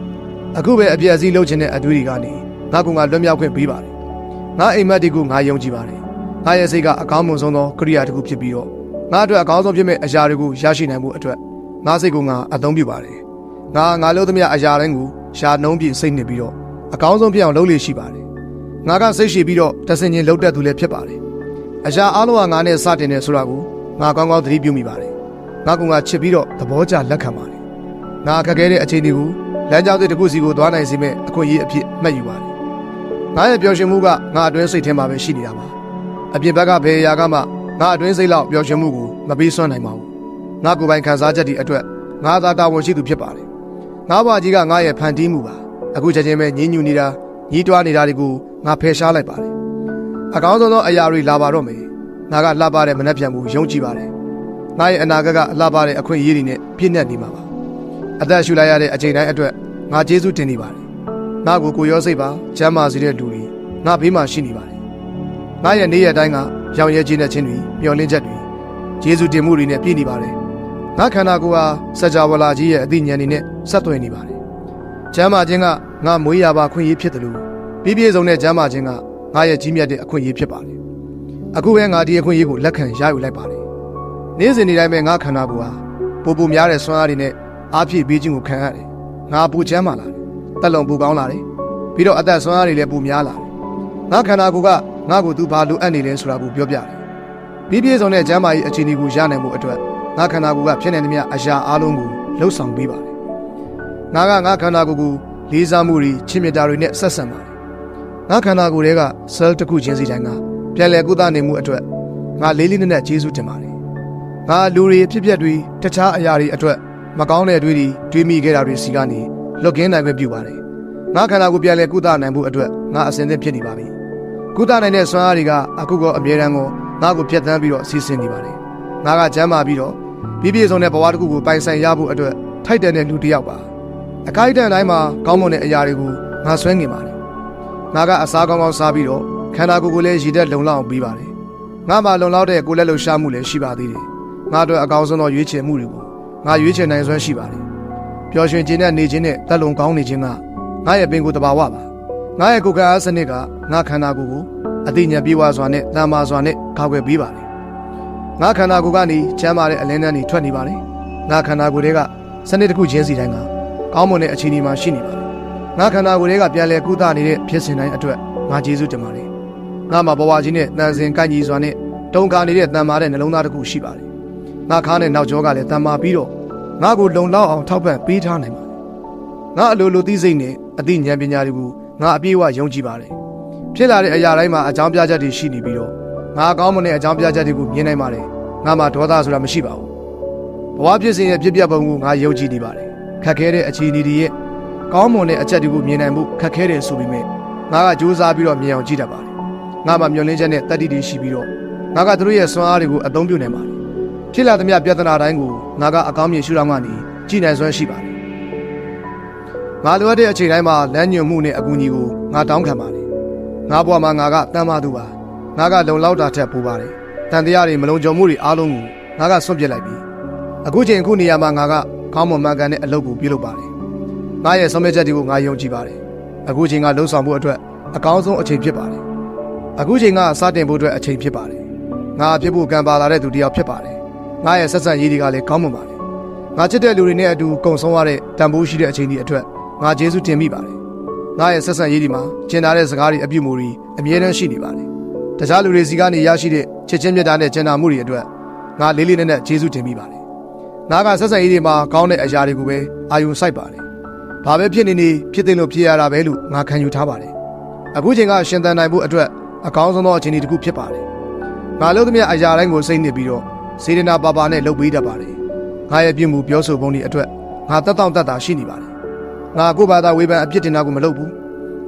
အခုပဲအပြည့်အစည်းလုပ်ချင်တဲ့အတွေးတွေကနေငါကငါလွတ်မြောက်ခွင့်ပေးပါတယ် ငါအိမ်မက်တွေကိုငါယုံကြည်ပါတယ်ငါရဲ့စိတ်ကအကောင်းမွန်ဆုံးသောကရိယာတစ်ခုဖြစ်ပြီးတော့ငါအတွက်အကောင်းဆုံးဖြစ်မဲ့အရာတွေကိုရရှိနိုင်မှုအတွက်ငါစိတ်ကငါအသုံးပြုပါတယ်ငါငါလုပ်သမျှအရာတိုင်းကိုရှာနှုံးပြစိတ်နှစ်ပြီးတော့အကောင်းဆုံးဖြစ်အောင်လုပ်လို့ရှိပါတယ်ငါကစိတ်ရှိပြီးတော့တဆင်ချင်းလှုပ်တတ်သူလည်းဖြစ်ပါတယ်အရာအလုံးကငါနဲ့စတင်နေဆိုတာကိုငါကောင်းကောင်းသတိပြုမိပါတယ်ငါကငါချစ်ပြီးတော့သဘောကျလက်ခံပါတယ်ငါခက်ခဲတဲ့အခြေအနေကိုလမ်းကြောင်းသစ်တစ်ခုစီကိုသွားနိုင်စေမဲ့အခွင့်အရေးအဖြစ်မှတ်ယူပါတယ် ငါရဲ့ပျော်ရွှင်မှုကငါအတွင်းစိတ်ထဲမှာပဲရှိနေတာပါအပြင်ဘက်ကဘယ်အရာကမှငါအတွင်းစိတ်လောက်ပျော်ရွှင်မှုကိုမပေးစွမ်းနိုင်ပါဘူးငါကိုယ်ပိုင်ခံစားချက်တွေအတွက်ငါသာတာဝန်ရှိသူဖြစ်ပါတယ်ငါဘာကြီးကငါရဲ့ဖန်တီးမှုပါအခုချက်ချင်းပဲညှဉ်းညူနေတာညှီးတွားနေတာတွေကိုငါဖယ်ရှားလိုက်ပါတယ်အကောင်းဆုံးသောအရာတွေလာပါတော့မယ်ငါကလှပတဲ့မနှက်ပြန်မှုယုံကြည်ပါတယ်ငါရဲ့အနာဂတ်ကလှပတဲ့အခွင့်အရေးတွေနဲ့ပြည့်ညတ်နေမှာပါအသက်ရှူလိုက်ရတဲ့အချိန်တိုင်းအတွက်ငါကျေးဇူးတင်နေပါတယ် ငါကိုကိုရောစိတ်ပါကျမ်းမာစေတဲ့လူတွေငါဘေးမှာရှိနေပါတယ်ငါရဲ့နေ့ရက်တိုင်းကရောင်ရဲခြင်းတဲ့ခြင်းတွေမျောလင်းချက်တွေကျေးဇူးတင်မှုတွေနဲ့ပြည့်နေပါတယ်ငါခန္ဓာကိုယ်ဟာစကြဝဠာကြီးရဲ့အသိဉာဏ်တွေနဲ့ဆက်သွယ်နေပါတယ်ကျမ်းမာခြင်းကငါမွေးရပါခွင့်ရဖြစ်တယ်လို့ပြည့်ပြည့်စုံတဲ့ကျမ်းမာခြင်းကငါရဲ့ကြီးမြတ်တဲ့အခွင့်အရေးဖြစ်ပါတယ်အခုပဲငါဒီအခွင့်အရေးကိုလက်ခံရယူလိုက်ပါတယ်နေ့စဉ်နေ့တိုင်းပဲငါခန္ဓာကိုယ်ဟာပိုပူများတဲ့ဆွမ်းအားတွေနဲ့အားဖြည့်ပေးခြင်းကိုခံရတယ်ငါပူချမ်းမာလာတယ် တက်လုံပူကောင်းလာတယ်ပြီးတော့အသက်ဆွမ်းအားတွေလည်းပူများလာတယ်ငါခန္ဓာကိုယ်ကငါ့ကိုသူဘာလိုအပ်နေလဲဆိုတာကိုပြောပြတယ်ပြည့်ပြည့်စုံတဲ့ကျမ်းမာရေးအခြေအနေကိုရနိုင်မှုအတွက်ငါခန္ဓာကိုယ်ကဖြစ်နေသမျှအရာအလုံးကိုလှုပ်ဆောင်ပေးပါတယ်ငါကငါခန္ဓာကိုယ်ကိုလေးစားမှုတွေချစ်မြတ်တာတွေနဲ့ဆက်ဆံပါတယ်ငါခန္ဓာကိုယ်တွေက cell တစ်ခုချင်းစီတိုင်းကပြန်လည်ကုသနိုင်မှုအတွက်ငါလေးလေးနက်နက်ကျေးဇူးတင်ပါတယ်ငါလူတွေဖြစ်ပျက်တွေတခြားအရာတွေအတွက်မကောင်းတဲ့အတွေ့တွေတွေးမိခဲ့တာတွေစီကနေ လွတ်ကင်းနိုင်ခွင့်ပြုပါတယ်ငါခန္ဓာကိုယ်ပြန်လည်ကုသနိုင်မှုအတွက်ငါအစဉ်သင့်ဖြစ်နေပါပြီကုသနိုင်တဲ့ဆွမ်းအားတွေကအခုကောအမြဲတမ်းကိုငါ့ကိုဖျက်ဆီးပြီးတော့စီစဉ်နေပါတယ်ငါကကျမ်းမာပြီးတော့ပြည့်ပြည့်စုံတဲ့ဘဝတစ်ခုကိုပိုင်ဆိုင်ရဖို့အတွက်ထိုက်တန်တဲ့လူတစ်ယောက်ပါအခိုက်အတန့်တိုင်းမှာကောင်းမွန်တဲ့အရာတွေကိုငါဆွဲငင်ပါတယ်ငါကအစားကောင်းကောင်းစားပြီးတော့ခန္ဓာကိုယ်ကိုလည်းရည်တဲ့လုံလောက်အောင်ပြီးပါတယ်ငါမှလုံလောက်တဲ့ကိုယ်လက်လှူရှားမှုလည်းရှိပါသေးတယ်ငါတို့အကောင်းဆုံးသောရွေးချယ်မှုတွေကိုငါရွေးချယ်နိုင်စွမ်းရှိပါတယ် ပျော်ရွှင်ခြင်းနဲ့နေခြင်းနဲ့တက်လုံကောင်းနေခြင်းကငါရဲ့ပင်ကိုယ်တဘာဝပါငါရဲ့ကိုယ်ကအားစနစ်ကငါခန္ဓာကိုယ်ကိုအသိဉာဏ်ပြေဝစွာနဲ့တန်မာစွာနဲ့ကာကွယ်ပေးပါတယ်ငါခန္ဓာကိုယ်ကနေချမ်းသာတဲ့အလင်းတန်းတွေထွက်နေပါတယ်ငါခန္ဓာကိုယ်တွေကစနစ်တစ်ခုချင်းစီတိုင်းကကောင်းမွန်တဲ့အခြေအနေမှာရှိနေပါတယ်ငါခန္ဓာကိုယ်တွေကပြန်လည်ကုသနေတဲ့ဖြစ်စဉ်တိုင်းအတွက်ငါကျေးဇူးတင်ပါတယ်ငါမှာဘဝကြီးနဲ့တန်စင်ကိုက်ညီစွာနဲ့တုံခါနေတဲ့တန်မာတဲ့နှလုံးသားတစ်ခုရှိပါတယ်ငါခါနဲ့နောက်ကျောကလည်းတန်မာပြီးတော့ ငါကိုလုံလောက်အောင်ထောက်ပံ့ပေးထားနိုင်ပါတယ်ငါအလိုလိုသိစိတ်နဲ့အသိဉာဏ်ပညာတွေကိုငါအပြည့်အဝယုံကြည်ပါတယ်ဖြစ်လာတဲ့အရာတိုင်းမှာအကြောင်းပြချက်တွေရှိနေပြီးတော့ငါကောင်းမွန်တဲ့အကြောင်းပြချက်တွေကိုမြင်နိုင်ပါတယ်ငါမှာဒေါသဆိုတာမရှိပါဘူးဘဝဖြစ်စဉ်ရဲ့ဖြစ်ပျက်ပုံကိုငါယုံကြည်နေပါတယ်ခက်ခဲတဲ့အခြေအနေတွေရဲ့ကောင်းမွန်တဲ့အချက်တွေကိုမြင်နိုင်မှုခက်ခဲတယ်ဆိုပေမဲ့ငါကကြိုးစားပြီးတော့မြင်အောင်ကြည့်တတ်ပါတယ်ငါမှာမျှော်လင့်ချက်နဲ့တတ္တိတွေရှိပြီးတော့ငါကသူတို့ရဲ့စွမ်းအားတွေကိုအသုံးပြုနိုင်ပါတယ် ဖြစ်လာသမျှပြဿနာတိုင်းကိုငါကအကောင်းမြင်ရှုထောင့်ကနေကြည်နိုင်စွမ်းရှိပါတယ်ငါလိုအပ်တဲ့အချိန်တိုင်းမှာလမ်းညွှန်မှုနဲ့အကူအညီကိုငါတောင်းခံပါတယ်ငါဘဝမှာငါကတမ်းမာသူပါငါကလုံလောက်တာထက်ပိုပါတယ်တန်တရားတွေမလုံခြုံမှုတွေအားလုံးကိုငါကဆွန့်ပစ်လိုက်ပြီအခုချိန်အခုနေရာမှာငါကကောင်းမွန်မှန်ကန်တဲ့အလုပ်ကိုပြုလုပ်ပါတယ်ငါရဲ့ဆုံးဖြတ်ချက်တွေကိုငါယုံကြည်ပါတယ်အခုချိန်ကလှုပ်ဆောင်မှုအတွက်အကောင်းဆုံးအချိန်ဖြစ်ပါတယ်အခုချိန်ကစတင်ဖို့အတွက်အချိန်ဖြစ်ပါတယ်ငါအဖြစ်ဖို့ကံပါလာတဲ့သူတစ်ယောက်ဖြစ်ပါတယ် ငါရဲ့ဆက်ဆံရေးတွေကလည်းကောင်းမွန်ပါတယ်ငါချစ်တဲ့လူတွေနဲ့အတူကုံဆုံးရတဲ့တန်ဖိုးရှိတဲ့အချိန်ဒီအတွက်ငါကျေးဇူးတင်မိပါတယ်ငါရဲ့ဆက်ဆံရေးဒီမှာကျင်နာတဲ့စကားတွေအပြုမူတွေအမြဲတမ်းရှိနေပါတယ်တခြားလူတွေစီကနေရရှိတဲ့ချစ်ချင်းမြတ်တာနဲ့ကျင်နာမှုတွေအတွက်ငါလေးလေးနက်နက်ကျေးဇူးတင်မိပါတယ်ငါကဆက်ဆံရေးတွေမှာကောင်းတဲ့အရာတွေကိုပဲအာယုံစိုက်ပါတယ်ဘာပဲဖြစ်နေနေဖြစ်တယ်လို့ဖြစ်ရတာပဲလို့ငါခံယူထားပါတယ်အခုချိန်ကရှင်သန်နိုင်ဖို့အတွက်အကောင်းဆုံးသောအခြေအနေတစ်ခုဖြစ်ပါတယ်ငါလို့သမျှအရာတိုင်းကိုစိတ်နှစ်ပြီးတော့ စေတနာပါပါနဲ့လုပ်ပေးတတ်ပါတယ်ငါရဲ့ပြုမှုပြောဆိုပုံတွေအတွက်ငါတက်တောင့်တက်တာရှိနေပါတယ်ငါကိုယ့်ဘာသာဝေဖန်အပြစ်တင်တာကိုမလုပ်ဘူး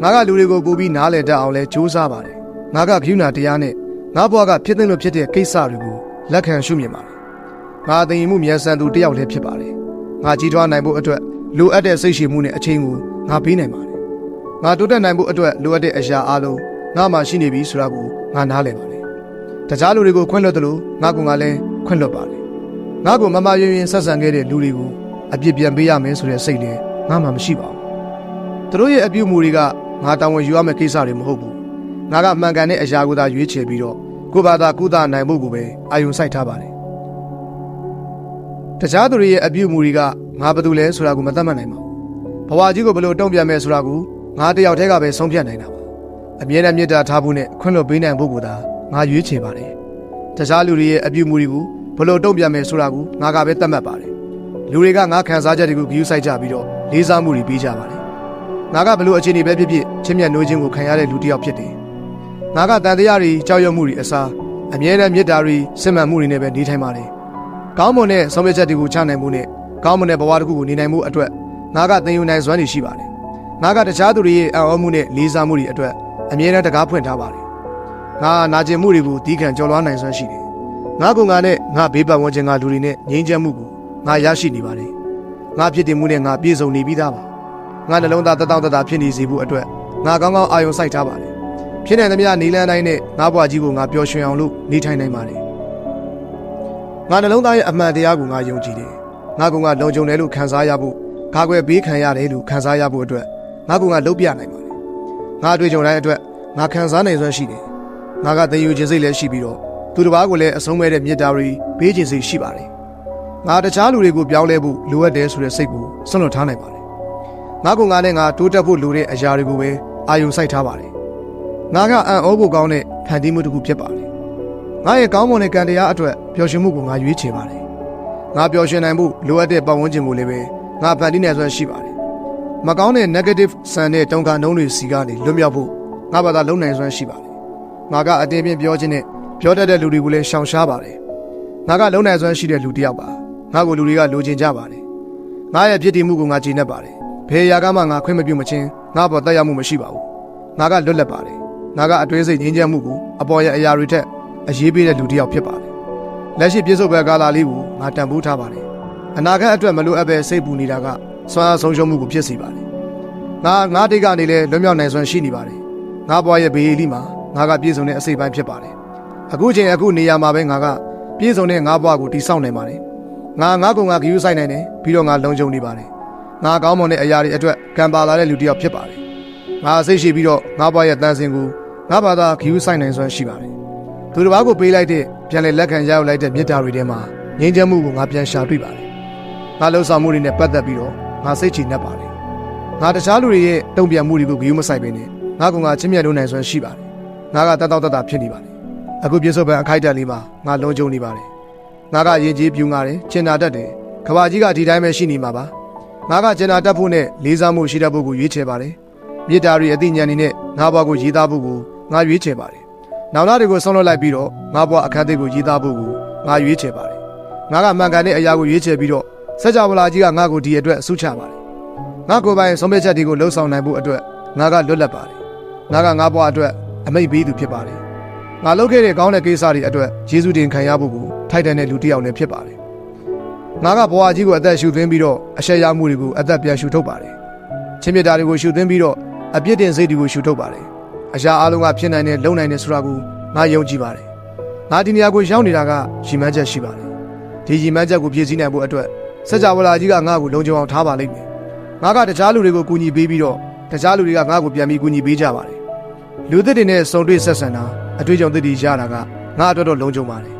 ငါကလူတွေကိုပို့ပြီးနားလည်တတ်အောင်လဲကြိုးစားပါတယ်ငါကခ ्यू နာတရားနဲ့ငါဘွားကဖြစ်တဲ့လို့ဖြစ်တဲ့ကိစ္စတွေကိုလက်ခံရှုမြင်ပါတယ်ငါအသိဉာဏ်မှုမြန်ဆန်သူတစ်ယောက်လည်းဖြစ်ပါတယ်ငါကြီးထွားနိုင်ဖို့အတွက်လိုအပ်တဲ့စိတ်ရှိမှုနဲ့အချိန်ကိုငါပေးနိုင်ပါတယ်ငါတိုးတက်နိုင်ဖို့အတွက်လိုအပ်တဲ့အရာအလုံးငါမှရှိနေပြီဆိုတာကိုငါနားလည်ပါတယ်တခြားလူတွေကိုခွင့်လွှတ်တယ်လို့ငါကငါလည်း ခွင့်လွှတ်ပါတယ်ငါ့ကိုမမယွင်ယွင်ဆက်ဆံခဲ့တဲ့လူတွေကိုအပြစ်ပြန်ပေးရမယ်ဆိုတဲ့စိတ်လည်းငါမှမရှိပါဘူးသူတို့ရဲ့အပြုအမူတွေကငါတာဝန်ယူရမယ့်ကိစ္စတွေမဟုတ်ဘူးငါကမှန်ကန်တဲ့အရာကိုသာရွေးချယ်ပြီးတော့ကိုယ့်ဘာသာကုသနိုင်ဖို့ကိုပဲအာယုံစိုက်ထားပါတယ်တခြားသူတွေရဲ့အပြုအမူတွေကငါဘာလို့လဲဆိုတာကိုမသတ်မှတ်နိုင်ပါဘူးဘဝကြီးကိုဘယ်လိုတုံ့ပြန်မယ်ဆိုတာကိုငါတယောက်တည်းကပဲဆုံးဖြတ်နိုင်တာပါအမြဲတမ်းမေတ္တာထားဖို့နဲ့ခွင့်လွှတ်ပေးနိုင်ဖို့ကိုသာငါရွေးချယ်ပါတယ် တခြားလူတွေရဲ့အပြုအမူတွေကိုဘယ်လိုတုံ့ပြန်မယ်ဆိုတာကိုငါကပဲသတ်မှတ်ပါတယ်လူတွေကငါခံစားချက်တွေကိုဂရုစိုက်ကြပြီးတော့လေးစားမှုတွေပေးကြပါတယ်ငါကဘယ်လိုအခြေအနေပဲဖြစ်ဖြစ်ချင်းမြတ်နိုးခြင်းကိုခံရတဲ့လူတစ်ယောက်ဖြစ်တယ်ငါကတန်တရားတွေကြောက်ရွံ့မှုတွေအစားအမြဲတမ်းမေတ္တာတွေစစ်မှန်မှုတွေနဲ့ပဲနေထိုင်ပါတယ်ကောင်းမွန်တဲ့ဆုံးဖြတ်ချက်တွေကိုချနိုင်မှုနဲ့ကောင်းမွန်တဲ့ဘဝတစ်ခုကိုနေနိုင်မှုအတွက်ငါကသင်ယူနိုင်စွမ်းတွေရှိပါတယ်ငါကတခြားသူတွေရဲ့အံ့ဩမှုနဲ့လေးစားမှုတွေအတွက်အမြဲတမ်းတကားဖွင့်ထားပါတယ် ငငါနာကျင်မှုတွေကိုတီးခံကြော်လွှားနိုင်စွမ်းရှိတယ်ငါကငါနဲ့ငါဘေးပတ်ဝန်းကျင်ကလူတွေနဲ့ငြိမ်းချမ်းမှုကိုငါရရှိနေပါတယ်ငါဖြစ်တည်မှုနဲ့ငါပြည့်စုံနေပြီးသားပါငါနှလုံးသားတတောင့်တတာဖြစ်နေစေဖို့အတွက်ငါကောင်းကောင်းအာရုံစိုက်ထားပါတယ်ဖြစ်နိုင်သမျှနေလန်းတိုင်းနဲ့ငါဘွားကြီးကိုငါပျော်ရွှင်အောင်လို့နေထိုင်နိုင်ပါတယ်ငါနှလုံးသားရဲ့အမှန်တရားကိုငါယုံကြည်တယ်ငါကငါလုံခြုံတယ်လို့ခံစားရဖို့ကာကွယ်ပေးခံရတယ်လို့ခံစားရဖို့အတွက်ငါကငါလုပ်ပြနိုင်ပါတယ်ငါအတွေ့အကြုံတိုင်းအတွက်ငါခံစားနိုင်စွမ်းရှိတယ် ငါကသင်ယူခြင်းစိတ်လည်းရှိပြီးတော့သူတစ်ပါးကိုလည်းအဆုံးမဲ့တဲ့မေတ္တာတွေပေးခြင်းစိတ်ရှိပါတယ်ငါတခြားလူတွေကိုပြောင်းလဲဖို့လိုအပ်တယ်ဆိုတဲ့စိတ်ကိုစွန့်လွတ်ထားနိုင်ပါတယ်ငါကငါနဲ့ငါတိုးတက်ဖို့လိုတဲ့အရာတွေကိုပဲအာယုံစိုက်ထားပါတယ်ငါကအံ့ဩဖို့ကောင်းတဲ့ဖန်တီးမှုတစ်ခုဖြစ်ပါတယ်ငါရဲ့ကောင်းမွန်တဲ့ကံတရားအတွက်ပျော်ရွှင်မှုကိုငါရွေးချယ်ပါတယ်ငါပျော်ရွှင်နိုင်ဖို့လိုအပ်တဲ့ပတ်ဝန်းကျင်ကိုလည်းပဲငါဖန်တီးနိုင်စွမ်းရှိပါတယ်မကောင်းတဲ့ negative ဆန်တဲ့တုံ့ကနှုံးတွေစီကနေလွတ်မြောက်ဖို့ငါဘာသာလုံနိုင်စွမ်းရှိပါတယ် ငါကအတင်းပြင်းပြောခြင်းနဲ့ပြောတတ်တဲ့လူတွေကိုလည်းရှောင်ရှားပါတယ်ငါကလုံနိုင်စွမ်းရှိတဲ့လူတစ်ယောက်ပါငါကိုလူတွေကလိုချင်ကြပါတယ်ငါရဲ့ဖြစ်တည်မှုကိုငါကြည်နပ်ပါတယ်ဘယ်အရာကမှငါခွင့်မပြုမချင်းငါပေါ်တက်ရောက်မှုမရှိပါဘူးငါကလွတ်လပ်ပါတယ်ငါကအတွေးစိတ်ငြင်းချမ်းမှုကိုအပေါ်ရဲ့အရာတွေထက်အရေးပေးတဲ့လူတစ်ယောက်ဖြစ်ပါတယ်လက်ရှိပြစ္ဆုတ်ဘက်ကာလာလေးကိုငါတန်ဖိုးထားပါတယ်အနာဂတ်အတွက်မလိုအပ်ပဲစိတ်ပူနေတာကစွမ်းအားဆုံးရှုံးမှုကိုဖြစ်စေပါတယ်ငါငါတိတ်ကနေလဲလွတ်မြောက်နိုင်စွမ်းရှိနေပါတယ်ငါဘွားရဲ့ဘေးလီမှာ ငါကပြည့်စုံတဲ့အစိတ်ပိုင်းဖြစ်ပါတယ်အခုချိန်အခုနေရာမှာပဲငါကပြည့်စုံတဲ့ငါဘွားကိုတိဆောက်နိုင်ပါတယ်ငါငါကုံငါဂယူးဆိုင်နိုင်တယ်ပြီးတော့ငါလုံခြုံနေပါတယ်ငါကောင်းမွန်တဲ့အရာတွေအတွက်ကံပါလာတဲ့လူတစ်ယောက်ဖြစ်ပါတယ်ငါစိတ်ရှိပြီးတော့ငါဘွားရဲ့တန်စင်ကိုငါဘာသာဂယူးဆိုင်နိုင်စွမ်းရှိပါတယ်သူတစ်ပါးကိုပေးလိုက်တဲ့ပြန်လေလက်ခံရရောက်လိုက်တဲ့မေတ္တာတွေထဲမှာငြိမ်းချမ်းမှုကိုငါပြန်ရှာတွေ့ပါတယ်ငါလှုပ်ဆောင်မှုတွေနဲ့ပတ်သက်ပြီးတော့ငါစိတ်ချနေပါတယ်ငါတခြားလူတွေရဲ့တုံ့ပြန်မှုတွေကိုဂယူးမဆိုင်ပင်နဲ့ငါကငါချင်းမြတ်လို့နိုင်စွမ်းရှိပါတယ် ငါကတတ်တော့တတ်တာဖြစ်နေပါတယ်အခုပြစ္ဆုတ်ပံအခိုက်အတန့်လေးမှာငါလုံးကျုံနေပါတယ်ငါကရင်ကြီးပြူငါတယ်ကျင်နာတတ်တယ်ခဘာကြီးကဒီတိုင်းပဲရှိနေမှာပါငါကကျင်နာတတ်ဖို့နဲ့လေးစားမှုရှိတတ်ဖို့ကိုရွေးချယ်ပါတယ်မြေတားတွေအသိဉာဏ်တွေနဲ့ငါဘွားကိုရေးသားဖို့ကိုငါရွေးချယ်ပါတယ်နောင်လာတွေကိုဆုံးလွတ်လိုက်ပြီးတော့ငါဘွားအခန်းသေးကိုရေးသားဖို့ကိုငါရွေးချယ်ပါတယ်ငါကမှန်ကန်တဲ့အရာကိုရွေးချယ်ပြီးတော့စัจ java လာကြီးကငါ့ကိုဒီအတွက်အဆုချပါတယ်ငါကိုယ်ပိုင်ဆုံးဖြတ်ချက်တွေကိုလှုပ်ဆောင်နိုင်ဖို့အတွက်ငါကလွတ်လပ်ပါတယ်ငါကငါဘွားအတွက် အမိတ်ပေးသူဖြစ်ပါတယ်ငါလုပ်ခဲ့တဲ့ကောင်းတဲ့ကိစ္စတွေအတွက်ယေရှုတင်ခံရဖို့ကိုထိုက်တန်တဲ့လူတစ်ယောက်လည်းဖြစ်ပါတယ်ငါကဘွားကြီးကိုအသက်ရှူသွင်းပြီးတော့အရှက်ရမှုတွေကိုအသက်ပြန်ရှူထုတ်ပါတယ်ချင်းမြတ်တာတွေကိုရှူသွင်းပြီးတော့အပြစ်တင်စိတ်တွေကိုရှူထုတ်ပါတယ်အရာအလုံးကဖြစ်နိုင်တဲ့လုံနိုင်တဲ့ဆိုတာကိုငါယုံကြည်ပါတယ်ငါဒီနေရာကိုရောက်နေတာကရည်မှန်းချက်ရှိပါတယ်ဒီရည်မှန်းချက်ကိုပြည့်စည်နိုင်ဖို့အတွက်စัจ java လာကြီးကငါ့ကိုလုံခြုံအောင်ထားပါလိမ့်မယ်ငါကတခြားလူတွေကိုကူညီပေးပြီးတော့တခြားလူတွေကငါ့ကိုပြန်ပြီးကူညီပေးကြပါတယ် လူသစ်တွေနဲ့စုံတွေ့ဆက်ဆံတာအတွေ့အကြုံသစ်တွေရတာကငါအတွက်တော့လုံခြုံပါတယ်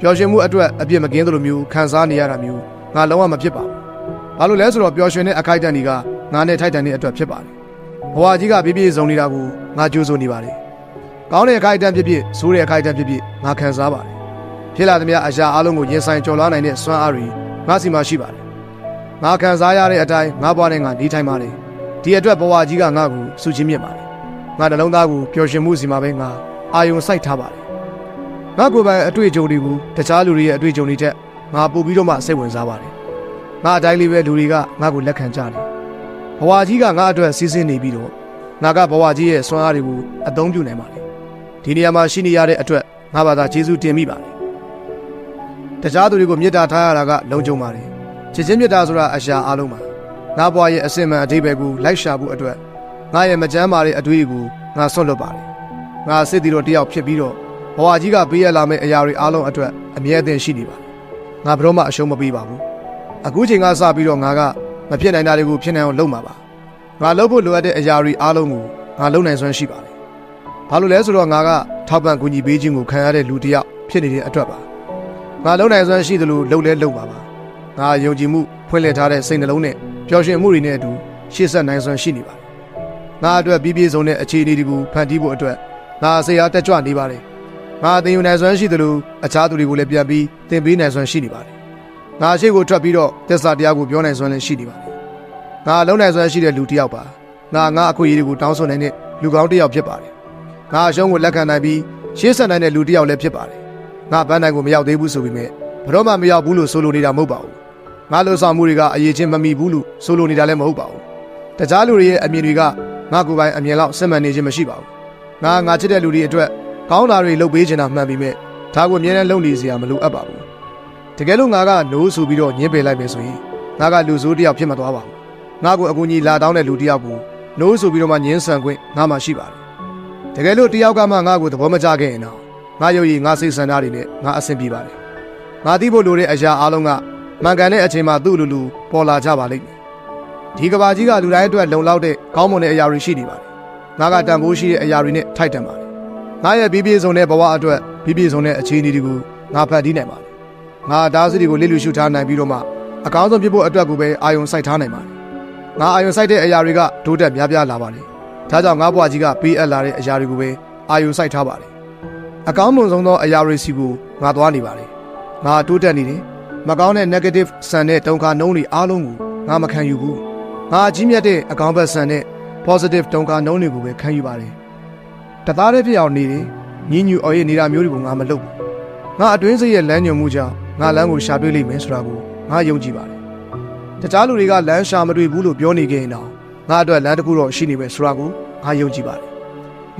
ပျော်ရွှင်မှုအတွက်အပြစ်မကင်းသလိုမျိုးခံစားနေရတာမျိုးငါလုံးဝမဖြစ်ပါဘူးဘာလို့လဲဆိုတော့ပျော်ရွှင်တဲ့အခိုက်အတန့်တွေကငါနဲ့ထိုက်တန်တဲ့အတွက်ဖြစ်ပါတယ်ဘဝကြီးကပြည့်ပြည့်စုံနေတာကိုငါကြိုးစိုးနေပါတယ်ကောင်းတဲ့အခိုက်အတန့်ဖြစ်ဖြစ်ဆိုးတဲ့အခိုက်အတန့်ဖြစ်ဖြစ်ငါခံစားပါတယ်ဖြစ်လာသမျှအရာအလုံးကိုရင်ဆိုင်ကျော်လွှားနိုင်တဲ့စွမ်းအားတွေငါစီမှာရှိပါတယ်ငါခံစားရတဲ့အတိုင်းငါဘွားနဲ့ငါနေထိုင်ပါတယ်ဒီအတွက်ဘဝကြီးကငါ့ကိုစုချင်းမြင့်ပါတယ် ငါနှလုံးသားကိုပျော်ရွှင်မှုစီမှာပဲငါအာယုံစိုက်ထားပါတယ်ငါကိုယ်ပိုင်အတွေ့အကြုံတွေကိုတခြားလူတွေရဲ့အတွေ့အကြုံတွေထက်ငါပို့ပြီးတော့မှစိတ်ဝင်စားပါတယ်ငါအတိုင်းလေးပဲလူတွေကငါ့ကိုလက်ခံကြတယ်ဘဝကြီးကငါအတွက်စီးဆင်းနေပြီးတော့ငါကဘဝကြီးရဲ့စွမ်းအားတွေကိုအသုံးပြုနိုင်ပါတယ်ဒီနေရာမှာရှိနေရတဲ့အတွက်ငါဘာသာကျေးဇူးတင်မိပါတယ်တခြားသူတွေကိုမေတ္တာထားရတာကလုံခြုံပါတယ်ချစ်ချင်းမေတ္တာဆိုတာအရာအလုံးပါငါဘွားရဲ့အစင်မှန်အတိပယ်ကိုလိုက်ရှာဖို့အတွက် ငါရဲ့မကြမ်းမာတဲ့အတွေ့အကြုံကိုငါဆွတ်လွတ်ပါတယ်ငါစစ်တီတော်တယောက်ဖြစ်ပြီးတော့ဘဝကြီးကပေးရလာမယ့်အရာတွေအားလုံးအတွက်အမြဲတမ်းရှိနေပါတယ်ငါဘယ်တော့မှအရှုံးမပေးပါဘူးအခုချိန်ကစပြီးတော့ငါကမဖြစ်နိုင်တာတွေကိုဖြစ်နိုင်အောင်လုပ်မှာပါငါလုပ်ဖို့လိုအပ်တဲ့အရာတွေအားလုံးကိုငါလုပ်နိုင်စွမ်းရှိပါတယ်ဘာလို့လဲဆိုတော့ငါကထောက်ပံ့ကူညီပေးခြင်းကိုခံရတဲ့လူတစ်ယောက်ဖြစ်နေတဲ့အတွက်ပါငါလုပ်နိုင်စွမ်းရှိသလိုလုပ်လဲလုပ်ပါပါငါယုံကြည်မှုဖွင့်လှစ်ထားတဲ့စိတ်နှလုံးနဲ့ပျော်ရွှင်မှုတွေနဲ့အတူရှေ့ဆက်နိုင်စွမ်းရှိနေပါတယ် ငါအတွက်ပြည့်ပြည့်စုံတဲ့အခြေအနေတွေကိုဖန်တီးဖို့အတွက်ငါစိတ်အားတက်ကြွနေပါတယ်ငါအသိဉာဏ်နိုင်စွမ်းရှိသလိုအခြားသူတွေကိုလည်းပြန်ပြီးသင်ပေးနိုင်စွမ်းရှိနေပါတယ်ငါရှိကိုထွက်ပြီးတော့သစ္စာတရားကိုပြောနိုင်စွမ်းလည်းရှိနေပါတယ်ငါလုံးနိုင်စွမ်းရှိတဲ့လူတစ်ယောက်ပါငါငါအခွင့်အရေးတွေကိုတောင်းဆိုနိုင်တဲ့လူကောင်းတစ်ယောက်ဖြစ်ပါတယ်ငါအရှုံးကိုလက်ခံနိုင်ပြီးရှေ့ဆက်နိုင်တဲ့လူတစ်ယောက်လည်းဖြစ်ပါတယ်ငါဘန်းနိုင်ကိုမရောက်သေးဘူးဆိုပေမဲ့ဘရော့မှမရောက်ဘူးလို့ဆိုလိုနေတာမဟုတ်ပါဘူးငါလှုပ်ဆောင်မှုတွေကအရေးချင်းမမီဘူးလို့ဆိုလိုနေတာလည်းမဟုတ်ပါဘူးတခြားလူတွေရဲ့အမြင်တွေက ငါကိုယ်ပိုင်အမြင်လောက်စစ်မှန်နေခြင်းမရှိပါဘူးငါငါချစ်တဲ့လူတွေအတွက်ကောင်းတာတွေလုပ်ပေးချင်တာမှန်ပြီမဲ့ဒါကိုအမြဲတမ်းလုပ်နေစရာမလိုအပ်ပါဘူးတကယ်လို့ငါကနိုးဆိုပြီးတော့ညှင်းပယ်လိုက်မယ်ဆိုရင်ငါကလူဆိုးတစ်ယောက်ဖြစ်မသွားပါဘူးငါကိုအကူကြီးလာတောင်းတဲ့လူတစ်ယောက်ကိုနိုးဆိုပြီးတော့မှညှင်းဆန်ခွင့်ငါမှရှိပါတယ်တကယ်လို့တစ်ယောက်ကမှငါကိုသဘောမကျခဲ့ရင်တော့ငါရုပ်ရည်ငါစိတ်ဆန္ဒတွေနဲ့ငါအဆင်ပြေပါတယ်ငါသိဖို့လိုတဲ့အရာအလုံးကမှန်ကန်တဲ့အချိန်မှာသူ့လူလူပေါ်လာကြပါလိမ့်မယ် ဒီကဘာကြီးကလူတိုင်းအတွက်လုံလောက်တဲ့ကောင်းမွန်တဲ့အရာတွေရှိနေပါတယ်ငါကတန်ဖိုးရှိတဲ့အရာတွေနဲ့ထိုက်တန်ပါတယ်ငါရဲ့ပြီးပြည့်စုံတဲ့ဘဝအတွက်ပြီးပြည့်စုံတဲ့အခြေအနေတွေကိုငါဖန်တီးနိုင်ပါတယ်ငါဒါစီတွေကိုလစ်လူရှုထားနိုင်ပြီးတော့မှအကောင်းဆုံးဖြစ်ဖို့အတွက်ကိုပဲအာယုံစိုက်ထားနိုင်ပါတယ်ငါအာယုံစိုက်တဲ့အရာတွေကတိုးတက်များပြားလာပါတယ်ဒါကြောင့်ငါဘဝကြီးကပေးအပ်လာတဲ့အရာတွေကိုပဲအာယုံစိုက်ထားပါတယ်အကောင်းမွန်ဆုံးသောအရာတွေစီကိုငါသွားနေပါတယ်ငါတိုးတက်နေတယ်မကောင်းတဲ့ negative ဆန်တဲ့တုံခါနှုံးတွေအားလုံးကိုငါမခံယူဘူး ငါအကြီးမြတ်တဲ့အကောင်းဘက်ဆန်တဲ့ positive တုံခါနှုံးတွေကိုပဲခံယူပါတယ်တသားတည်းဖြစ်အောင်နေတယ်ညင်ညူအော်ရဲ့နေတာမျိုးတွေကိုငါမလုပ်ဘူးငါအတွင်းစိတ်ရဲ့လမ်းညွန်မှုကြောင့်ငါလမ်းကိုရှာတွေ့လိမ့်မယ်ဆိုတာကိုငါယုံကြည်ပါတယ်တခြားလူတွေကလမ်းရှာမတွေ့ဘူးလို့ပြောနေကြရင်တော့ငါအတွက်လမ်းတစ်ခုတော့ရှိနေပဲဆိုတာကိုငါယုံကြည်ပါတယ်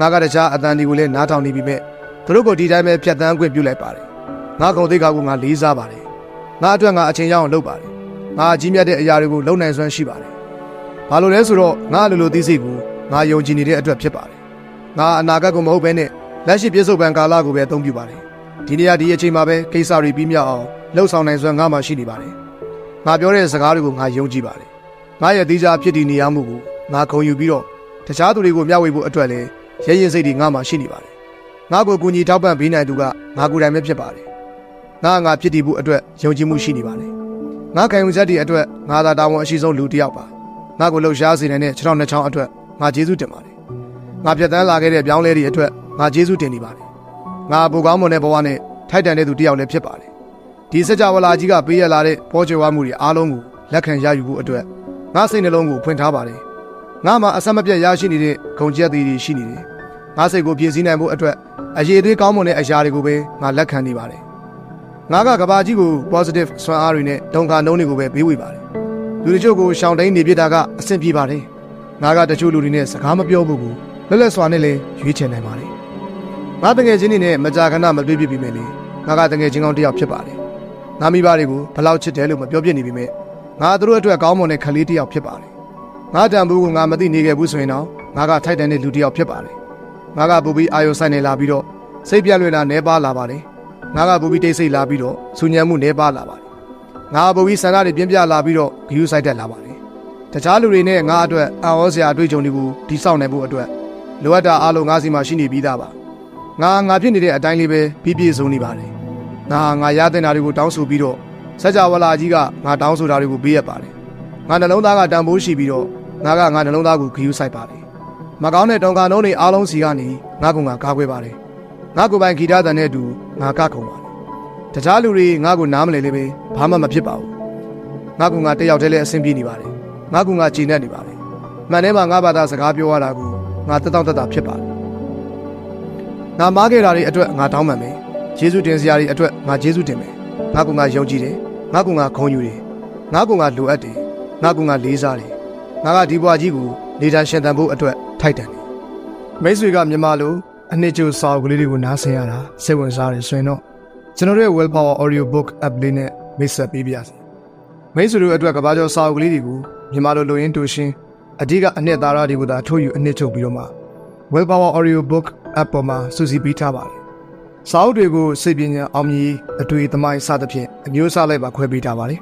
ငါကတခြားအတန်ဒီကိုလည်းနားထောင်နေပြီမဲ့သူတို့ကိုဒီတိုင်းပဲဖြတ်တန်းခွင့်ပြုလိုက်ပါတယ်ငါကုံသိက္ခာကိုငါလေးစားပါတယ်ငါအတွက်ငါအချိန်ရအောင်လုပ်ပါတယ်ငါအကြီးမြတ်တဲ့အရာတွေကိုလုပ်နိုင်စွမ်းရှိပါတယ် ဘာလို့လဲဆိုတော့ငါလိုလိုသိစိတ်ကိုငါယုံကြည်နေတဲ့အတွက်ဖြစ်ပါတယ်ငါအနာဂတ်ကိုမဟုတ်ဘဲနဲ့လက်ရှိပြည့်စုံပံကာလကိုပဲအသုံးပြုပါတယ်ဒီနေရာဒီအချိန်မှာပဲကိစ္စတွေပြီးမြောက်အောင်လှုပ်ဆောင်နိုင်စွမ်းငါမှရှိနေပါတယ်ငါပြောတဲ့စကားတွေကိုငါယုံကြည်ပါတယ်ငါရဲ့သီးခြားဖြစ်တည်နေရမှုကိုငါခုံယူပြီးတော့တခြားသူတွေကိုမျှဝေဖို့အတွက်လည်းရဲရင်စိတ်တွေငါမှရှိနေပါတယ်ငါကိုကူညီထောက်ပံ့ပေးနိုင်သူကငါကိုယ်တိုင်ပဲဖြစ်ပါတယ်ငါငါဖြစ်တည်ဖို့အတွက်ယုံကြည်မှုရှိနေပါတယ်ငါခံယူချက်တွေအတွက်ငါသာတာဝန်အရှိဆုံးလူတစ်ယောက်ပါ ငါကိုလှုပ်ရှားစေနိုင်တဲ့ခြေထောက်နှစ်ချောင်းအတွက်ငါကျေးဇူးတင်ပါတယ်ငါဖြတ်တန်းလာခဲ့တဲ့ပြောင်းလဲတွေအတွက်ငါကျေးဇူးတင်နေပါတယ်ငါဘူကောင်းမွန်တဲ့ဘဝနဲ့ထိုက်တန်တဲ့သူတစ်ယောက်လည်းဖြစ်ပါတယ်ဒီစကြဝဠာကြီးကပေးရလာတဲ့ပေါ်ကျွယ်ဝမှုတွေအားလုံးကိုလက်ခံရယူဖို့အတွက်ငါစိတ်နှလုံးကိုဖွင့်ထားပါတယ်ငါမှာအဆက်မပြတ်ရရှိနေတဲ့ဂုံကြက်သေးတွေရှိနေတယ်ငါစိတ်ကိုပြည့်စည်နိုင်ဖို့အတွက်အရေးသွေးကောင်းမွန်တဲ့အရာတွေကိုပဲငါလက်ခံနေပါတယ်ငါကကဘာကြီးကို positive ဆွမ်းအားတွေနဲ့ဒုံခါနှုံးတွေကိုပဲပေးဝေပါတယ် လူတချို့ကိုရှောင်တိန်နေပြတာကအဆင်ပြေပါတယ်ငါကတချို့လူတွေနဲ့စကားမပြောဘူးကိုလွတ်လပ်စွာနဲ့လည်းရွေးချယ်နိုင်ပါတယ်ငါတငယ်ချင်းတွေနဲ့မကြာခဏမတွေ့ပြပြီမယ်လေငါကတငယ်ချင်းကောင်းတစ်ယောက်ဖြစ်ပါတယ်ငါမိဘတွေကိုဘလောက်ချစ်တယ်လို့မပြောပြနေပြီမဲ့ငါတို့အတွက်ကောင်းမွန်တဲ့ခလေးတစ်ယောက်ဖြစ်ပါတယ်ငါတန်ဘူးကိုငါမသိနေခဲ့ဘူးဆိုရင်တော့ငါကထိုက်တန်တဲ့လူတစ်ယောက်ဖြစ်ပါတယ်ငါကပူပြီးအာယုံဆိုင်နေလာပြီးတော့စိတ်ပြက်လွင်လာနေပါလာပါတယ်ငါကပူပြီးတိတ်ဆိတ်လာပြီးတော့ဆူညံမှုနေပါလာပါတယ် ငါပူပြီးဆန္ဒတွေပြင်းပြလာပြီးတော့ဂယူးဆိုင်တက်လာပါတယ်တခြားလူတွေနဲ့ငါအတွက်အံ့ဩစရာအတွေ့အကြုံတွေကိုတိစောက်နိုင်ဖို့အတွက်လိုအပ်တာအားလုံးငါစီမှာရှိနေပြီးသားပါငါငါဖြစ်နေတဲ့အတိုင်းလေးပဲပြည့်ပြည့်စုံနေပါတယ်ငါငါရတဲ့နာတွေကိုတောင်းဆိုပြီးတော့စကြဝဠာကြီးကငါတောင်းဆိုတာတွေကိုပေးရပါတယ်ငါနှလုံးသားကတန်ဖိုးရှိပြီးတော့ငါကငါနှလုံးသားကိုဂယူးဆိုင်ပါတယ်မကောင်းတဲ့တောင်ကနှုံးတွေအားလုံးစီကနေငါကငါကားခွဲပါတယ်ငါကိုယ်ပိုင်ဂီတတန်တဲ့အတူငါကခုံပါတယ် တခြားလူတွေငါကိုနားမလဲလေပဲဘာမှမဖြစ်ပါဘူးငါကငါတယောက်တည်းလည်းအဆင်ပြေနေပါတယ်ငါကငါကြည်နေနေပါတယ်မှန်ထဲမှာငါဘာသာစကားပြောရတာကိုငါတက်တောင့်တက်တာဖြစ်ပါတယ်ငါမားခဲ့တာတွေအတွက်ငါတောင်းပန်မယ်ယေရှုတင်စရာတွေအတွက်ငါယေရှုတင်မယ်ငါကငါယုံကြည်တယ်ငါကငါခုံယူတယ်ငါကငါလိုအပ်တယ်ငါကငါလေးစားတယ်ငါကဒီဘွားကြီးကိုနေထိုင်ရှင်သန်ဖို့အတွက်ထိုက်တန်တယ်မိတ်ဆွေကမြန်မာလိုအနှစ်ကျိုးစာအုပ်ကလေးတွေကိုနားဆင်ရတာစိတ်ဝင်စားတယ်ဆိုရင်တော့ ကျွန်တော်တို့ရဲ့ Willpower Audio Book App လေးနဲ့မိတ်ဆက်ပေးပါရစေမိတ်ဆွေတို့အတွက်ကဘာကျော်စာအုပ်ကလေးတွေကိုမြန်မာလိုလိုရင်းတူရှင်းအဓိကအနှစ်သာရတွေကိုသာထုတ်ယူအနှစ်ချုပ်ပြီးတော့မှ Willpower Audio Book App ပေါ်မှာစူးစီးပေးထားပါတယ်စာအုပ်တွေကိုစိတ်ပညာအောင်မြင်အတွေ့သမိုင်းစသဖြင့်အမျိုးအစားလိုက်ပါခွဲပေးထားပါတယ်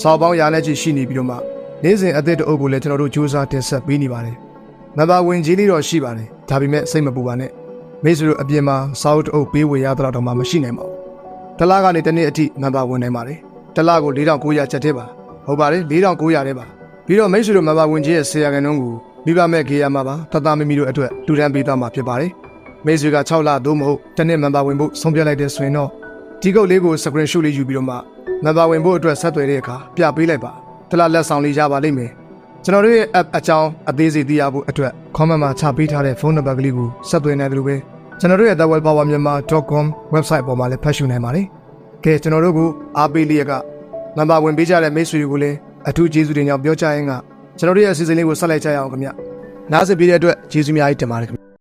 စာအုပ်ပေါင်းရာနဲ့ချီရှိနေပြီးတော့မှနေ့စဉ်အသစ်တအုပ်ကိုလည်းကျွန်တော်တို့စူးစမ်းတင်ဆက်ပေးနေပါတယ်နံပါတ်ဝင်ကြီးလေးတော့ရှိပါတယ်ဒါပေမဲ့စိတ်မပူပါနဲ့မိတ်ဆွေတို့အပြင်မှာစာအုပ်တအုပ်ပေးဝေရတော့တော့မှမရှိနိုင်ပါဘူး တစ်လကနေတစ်နှစ်အထိနံပါတ်ဝင်နိုင်ပါတယ်တစ်လကို4900ချက်သေးပါဟုတ်ပါတယ်4900တဲ့ပါပြီးတော့မိတ်ဆွေတို့နံပါတ်ဝင်ကြီးရဲ့ဆရာကန်နှုန်းကိုမိဘမဲ့ခေရမှာပါတသားမမီတို့အတွက်လူတန်းပေးသားမှာဖြစ်ပါတယ်မိတ်ဆွေက6လသို့မဟုတ်တစ်နှစ်နံပါတ်ဝင်ဖို့ဆုံးဖြတ်လိုက်တဲ့ဆိုရင်တော့ဒီကုတ်လေးကို screen shot လေးယူပြီးတော့မှနံပါတ်ဝင်ဖို့အတွက်ဆက်သွယ်တဲ့အခါပြပေးလိုက်ပါတလားလက်ဆောင်လေးရပါလိမ့်မယ်ကျွန်တော်တို့ရဲ့ app အကြောင်းအသေးစိတ်သိရဖို့အတွက် comment မှာချပေးထားတဲ့ဖုန်းနံပါတ်ကလေးကိုဆက်သွယ်နိုင်တယ်လို့ပဲ ကျွန်တော်တို့ရဲ့ thewellpowermyanmar.com website ပေါ်မှာလည်းဖတ်ရှုနိုင်ပါတယ်။ကဲကျွန်တော်တို့ကအားပေးလျက်ကနံပါတ်ဝင်ပေးကြတဲ့မိတ်ဆွေတွေကိုလည်းအထူးကျေးဇူးတင်ကြောင်းပြောချင်ကကျွန်တော်တို့ရဲ့အစီအစဉ်လေးကိုဆက်လိုက်ကြရအောင်ခင်ဗျ။နားဆင်ပေးတဲ့အတွက်ကျေးဇူးများကြီးတင်ပါတယ်ခင်ဗျ